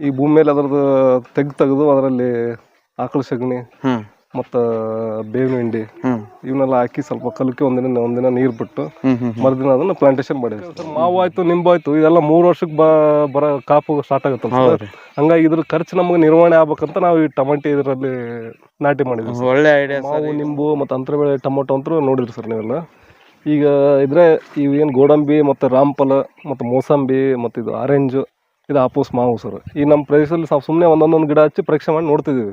ಈ ಭೂಮಿ ಮೇಲೆ ಅದರದ್ದು ತೆಗ್ದು ತೆಗೆದು ಅದರಲ್ಲಿ ಆಕಳ ಸಗಣಿ ಹ್ಮ್. ಮತ್ತು ಬೇವಿನ ಹಿಂಡಿ ಇವನ್ನೆಲ್ಲ ಹಾಕಿ ಸ್ವಲ್ಪ ಕಲಕಿ ಒಂದಿನ ಒಂದಿನ ನೀರು ಬಿಟ್ಟು ಮರುದಿನ ಅದನ್ನ ಪ್ಲಾಂಟೇಶನ್ ಮಾಡಿದ್ವಿ ಸರ್ ಮಾವು ಆಯ್ತು ನಿಂಬು ಆಯ್ತು ಇದೆಲ್ಲ ಮೂರು ವರ್ಷಕ್ಕೆ ಬ ಬರ ಕಾಪು ಸ್ಟಾರ್ಟ್ ಆಗುತ್ತೆ ಹಂಗಾಗಿ ಇದ್ರ ಖರ್ಚು ನಮಗೆ ನಿರ್ವಹಣೆ ಆಗ್ಬೇಕಂತ ನಾವು ಈ ಟಮಾಟಿ ಇದರಲ್ಲಿ ನಾಟಿ ಮಾಡಿದ್ವಿ. ಒಳ್ಳೆ ಐಡಿಯಾ ಮಾವು ನಿಂಬು ಮತ್ತು ಅಂತರ ಬೆಳೆ ಟೊಮೊಟೊ ಅಂತೂ ನೋಡಿದ್ರಿ ಸರ್ ನೀವೆಲ್ಲ. ಈಗ ಇದ್ರೆ ಇವೇನು ಗೋಡಂಬಿ ಮತ್ತು ರಾಮ್ಫಲ ಮತ್ತು ಮೋಸಂಬಿ ಮತ್ತು ಇದು ಆರೆಂಜು ಇದು ಆಪೂಸ್ ಮಾವು ಸರ್. ಈ ನಮ್ಮ ಪ್ರದೇಶದಲ್ಲಿ ಸ್ವಲ್ಪ ಸುಮ್ಮನೆ ಒಂದೊಂದೊಂದು ಗಿಡ ಹಚ್ಚಿ ಪರೀಕ್ಷೆ ಮಾಡಿ ನೋಡ್ತಿದ್ದೀವಿ.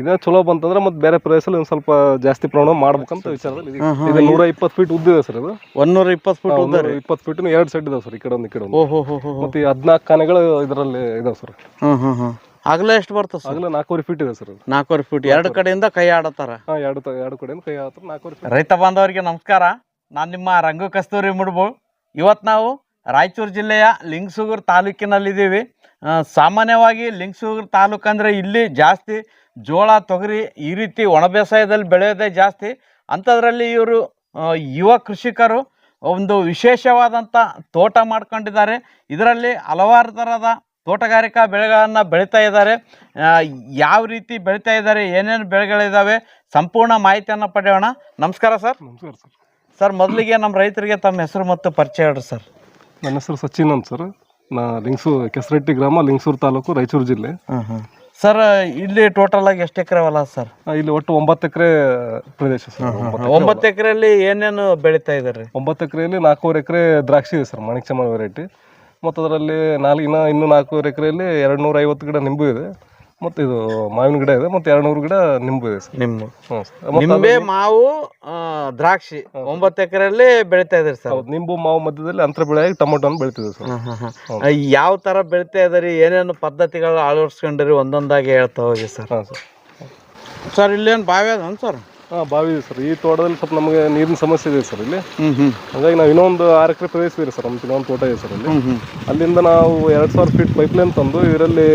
ಇದನ್ನ ಚಲೋ ಬಂತಂದ್ರೆ ಮತ್ತೆ ಬೇರೆ ಪ್ರದೇಶದಲ್ಲಿ ಒಂದು ಸ್ವಲ್ಪ ಜಾಸ್ತಿ ಪ್ರಮಾಣ ಮಾಡ್ಬೇಕಂತ ವಿಚಾರದಲ್ಲಿ. ಇದು ನೂರ ಇಪ್ಪತ್ತು ಫೀಟ್ ಉದ್ದಿದೆ ಸರ್ ಅದು ಒಂದೂರ ಇಪ್ಪತ್ತು ಫೀಟ್ ಉದ್ದ ಇಪ್ಪತ್ತು ಫೀಟ್ ಎರಡು ಸೆಟ್ ಇದಾವೆ ಸರ್ ಈ ಕಡೆ ಒಂದು ಈ ಕಡೆ ಒಂದು ಮತ್ತೆ ಹದಿನಾಲ್ಕು ಕಾನೆಗಳು ಇದರಲ್ಲಿ ಇದಾವೆ ಸರ್. ಆಗಲೇ ಎಷ್ಟು ಬರ್ತದೆ ಸರ್? ಆಗಲೇ ನಾಲ್ಕೂವರೆ ಫೀಟ್ ಇದೆ ಸರ್ ನಾಲ್ಕೂವರೆ ಫೀಟ್ ಎರಡು ಕಡೆಯಿಂದ ಕೈ ಆಡತ್ತಾರ? ಹಾಂ ಎರಡು ಎರಡು ಕಡೆಯಿಂದ ಕೈ ಆಡತ್ತಾರ ನಾಲ್ಕೂವರೆ ಫೀಟ್ ರೈತ ಬಾಂಧವರಿಗೆ ನಮಸ್ಕಾರ. ನಾನು ನಿಮ್ಮ ರಂಗು ಕಸ್ತೂರಿ ಮುಡ್ಬೋ. ಇವತ್ತು ನಾವು ರಾಯಚೂರು ಜಿಲ್ಲೆಯ ಲಿಂಗಸೂಗೂರು ತಾಲೂಕಿನಲ್ಲಿದ್ದೀವಿ. ಸಾಮಾನ್ಯವಾಗಿ ಲಿಂಗಸೂಗೂರು ತಾಲೂಕು ಅಂದರೆ ಇಲ್ಲಿ ಜಾಸ್ತಿ ಜೋಳ ತೊಗರಿ ಈ ರೀತಿ ಒಣ ಬೇಸಾಯದಲ್ಲಿ ಬೆಳೆಯೋದೇ ಜಾಸ್ತಿ. ಅಂಥದ್ರಲ್ಲಿ ಇವರು ಯುವ ಕೃಷಿಕರು ಒಂದು ವಿಶೇಷವಾದಂಥ ತೋಟ ಮಾಡ್ಕೊಂಡಿದ್ದಾರೆ. ಇದರಲ್ಲಿ ಹಲವಾರು ಥರದ ತೋಟಗಾರಿಕಾ ಬೆಳೆಗಳನ್ನು ಬೆಳೀತಾ ಇದ್ದಾರೆ. ಯಾವ ರೀತಿ ಬೆಳೀತಾ ಇದ್ದಾರೆ ಏನೇನು ಬೆಳೆಗಳಿದ್ದಾವೆ ಸಂಪೂರ್ಣ ಮಾಹಿತಿಯನ್ನು ಪಡೆಯೋಣ. ನಮಸ್ಕಾರ ಸರ್. ನಮಸ್ಕಾರ ಸರ್. ಸರ್ ಮೊದಲಿಗೆ ನಮ್ಮ ರೈತರಿಗೆ ತಮ್ಮ ಹೆಸರು ಮತ್ತು ಪರಿಚಯ ಹೇಳ್ರಿ ಸರ್. ನನ್ನ ಹೆಸರು ಸಚಿನ್ ಅಂತ ಸರ್. ನಾ ಲಿಂಗಸೂರು ಕೆಸರಟ್ಟಿ ಗ್ರಾಮ ಲಿಂಗಸೂರು ತಾಲೂಕು ರಾಯಚೂರು ಜಿಲ್ಲೆ. ಸರ್ ಇಲ್ಲಿ ಟೋಟಲ್ ಆಗಿ ಎಷ್ಟು ಎಕರೆ ಹೊಲ ಸರ್? ಆ, ಇಲ್ಲಿ ಒಟ್ಟು ಒಂಬತ್ತು ಎಕರೆ ಪ್ರದೇಶ ಸರ್. ಒಂಬತ್ತು ಒಂಬತ್ತು ಎಕರೆಯಲ್ಲಿ ಏನೇನು ಬೆಳೀತಾ ಇದ್ದಾರೆ ಒಂಬತ್ತು ಎಕರೆಯಲ್ಲಿ ನಾಲ್ಕೂವರೆ ಎಕರೆ ದ್ರಾಕ್ಷಿ ಇದೆ ಸರ್ ಮಾಣಿಕ್ಯಮ್ಮ ವೆರೈಟಿ ಮತ್ತು ಅದರಲ್ಲಿ ನಾಲ್ಕು ಇನ್ನು ಇನ್ನೂ ನಾಲ್ಕೂವರೆ ಎಕರೆಯಲ್ಲಿ ಎರಡು ನೂರ ಐವತ್ತು ಗಿಡ ನಿಂಬು ಇದೆ. ಮತ್ತು ಇದು ಮಾವಿನ ಗಿಡ ಇದೆ ಮತ್ತು ಎರಡು ನೂರು ಗಿಡ ನಿಂಬು ಇದೆ ಸರ್. ನಿಮ್ಮ ಹ್ಞೂ ಸರ್. ಮತ್ತು ನಿಂಬೆ ಮಾವು ಆ, ದ್ರಾಕ್ಷಿ. ಒಂಬತ್ತು ಎಕರೆಯಲ್ಲಿ ಬೆಳೀತಾ ಇದ್ದಾರೆ ಸರ್. ಹೌದು ನಿಂಬು ಮಾವು ಮಧ್ಯದಲ್ಲಿ ಅಂತರ ಬೆಳೆಯಾಗಿ ಟೊಮೊಟೊನ ಬೆಳಿತಿದೆ ಸರ್. ಯಾವ ತರ ಬೆಳಿತಾ ಇದ್ದಾರೆ ಏನೇನು ಪದ್ಧತಿಗಳು ಅಳವಡಿಸ್ಕೊಂಡಿರಿ ಒಂದೊಂದಾಗಿ ಹೇಳ್ತಾ ಹೋಗಿ ಸರ್. ಹಾಂ ಸರ್. ಸರ್ ಇಲ್ಲೇನು ಬಾವಿ ಅದ ಸರ್? ಹಾಂ ಬಾವಿ ಇದೆ ಸರ್. ಈ ತೋಟದಲ್ಲಿ ಸ್ವಲ್ಪ ನಮಗೆ ನೀರಿನ ಸಮಸ್ಯೆ ಇದೆ ಸರ್ ಇಲ್ಲಿ. ಹ್ಮ್ ಹ್ಮ್. ಹಾಗಾಗಿ ನಾವು ಇನ್ನೊಂದು ಆರು ಎಕರೆ ಪ್ರದೇಶ ಇದೆ ಸರ್. ನಮ್ದು ಇನ್ನೊಂದು ತೋಟ ಇದೆ ಸರ್ ಅಲ್ಲಿ ಹ್ಮ್ ಹ್ಮ್. ಅಲ್ಲಿಂದ ನಾವು ಎರಡು ಸಾವಿರ ಫೀಟ್ ಪೈಪ್ಲೈನ್ ತಂದು ಇದರಲ್ಲಿ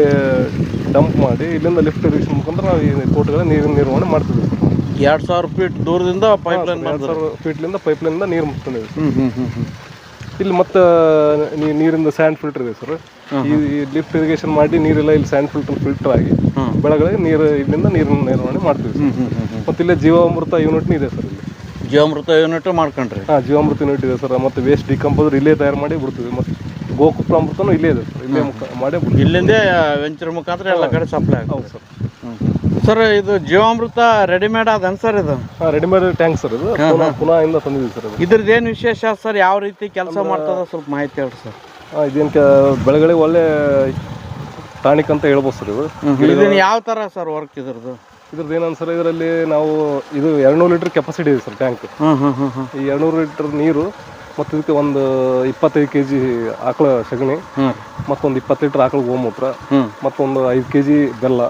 ಡಂಪ್ ಮಾಡಿ ಇಲ್ಲಿಂದ ಲಿಫ್ಟ್ ಇರಿಗೇಷನ್ ಮುಖಾಂತರ ನಾವು ಈ ತೋಟಗಳ ನೀರಿನ ನಿರ್ವಹಣೆ ಮಾಡ್ತಿದ್ವಿ ಸರ್ ಎರಡ್ ಸಾವಿರ ಫೀಟ್ ದೂರದಿಂದ ಪೈಪ್ ಲೈನ್ ಎರಡು ಸಾವಿರ ಫೀಟ್ಲಿಂದ ಪೈಪ್ಲೈನಿಂದ ನೀರು ಮುಟ್ಕೊಂಡಿದೆ ಸರ್ ಹ್ಮ್ ಹ್ಮ್ ಹ್ಮ್ ಹ್ಮ್. ಇಲ್ಲಿ ಮತ್ತೆ ನೀ- ನೀರಿಂದ ಸ್ಯಾಂಡ್ ಫಿಲ್ಟರ್ ಇದೆ ಸರ್ ಈ ಲಿಫ್ಟ್ ಇರಿಗೇಷನ್ ಮಾಡಿ ನೀರೆಲ್ಲ ಇಲ್ಲಿ ಸ್ಯಾಂಡ್ ಫಿಲ್ಟರ್ ಫಿಲ್ಟರ್ ಆಗಿ ಬೆಳಗಳಿಗೆ ನೀರು ಇಲ್ಲಿಂದ ನೀರಿನ ನಿರ್ವಹಣೆ ಮಾಡ್ತೀವಿ ಸರ್ ಮತ್ತೆ ಇಲ್ಲೇ ಜೀವಾಮೃತ ಯೂನಿಟ್ನೂ ಇದೆ ಸರ್ ಇಲ್ಲಿ. ಜೀವಾಮೃತ ಯೂನಿಟ್ ಮಾಡ್ಕೊಂಡ್ರಿ. ಹಾಂ ಜೀವಾಮೃತ ಯೂನಿಟ್ ಇದೆ ಸರ್ ಮತ್ತು ವೇಸ್ಟ್ ಡಿಕಂಪೋಸರ್ ಇಲ್ಲೇ ತಯಾರು ಮಾಡಿ ಬಿಡ್ತೀವಿ ಮತ್ತು. ಗೋಕುಪ್ರಾಮೃತನೂ ಇಲ್ಲೇ ಇದೆ ಸರ್. ಇಲ್ಲೇ ಮುಖ ಮಾಡೇ ಬಿಡ್ತೀವಿ ಇಲ್ಲಿಂದೇ ವೆಂಚರ್ ಮುಖಾಂತರ ಎಲ್ಲ ಕಡೆ ಸಪ್ಲೈ ಹೌದು ಸರ್. ಸರ್ ಇದು ಜೀವಾಮೃತ ರೆಡಿಮೇಡ್ ಅದ ಸರ್ ಇದು? ಹಾಂ ರೆಡಿಮೇಡ್ ಟ್ಯಾಂಕ್ ಸರ್ ಇದು. ಪುನಃ ಪುನಃ ಇಂದ ತಂದಿದ್ದೀವಿ ಸರ್ ಇದು. ಇದ್ರದ್ದು ಏನು ವಿಶೇಷ ಸರ್? ಯಾವ ರೀತಿ ಕೆಲಸ ಮಾಡ್ತದ? ಸ್ವಲ್ಪ ಮಾಹಿತಿ ಹೇಳಿ ಸರ್. ಹಾಂ ಇದೇನು ಬೆಳಗಳಿಗೆ ಒಳ್ಳೆ ಟಾನಿಕ್ ಅಂತ ಹೇಳ್ಬೋದು ಸರ್ ಇದು. ಇದನ್ನ ಯಾವ ಥರ ಸರ್ ವರ್ಕ್ ಇದ್ರದ್ದು? ಇದ್ರದ್ದು ಏನಂತ ಸರ್ ಇದರಲ್ಲಿ ನಾವು ಇದು ಎರಡುನೂರು ಲೀಟ್ರ್ ಕೆಪಾಸಿಟಿ ಇದೆ ಸರ್ ಟ್ಯಾಂಕ್ ಈ ಎರಡು ನೂರು ಹ್ಮ್. ಈ ಎರಡುನೂರು ಲೀಟ್ರ್ ನೀರು ಮತ್ತು ಇದಕ್ಕೆ ಒಂದು ಇಪ್ಪತ್ತೈದು ಕೆ ಜಿ ಆಕಳ ಸಗಣಿ ಮತ್ತೊಂದು ಇಪ್ಪತ್ತು ಲೀಟ್ರ್ ಆಕಳ ಗೋಮೂತ್ರ ಮತ್ತೊಂದು ಐದು ಕೆ ಜಿ ಬೆಲ್ಲ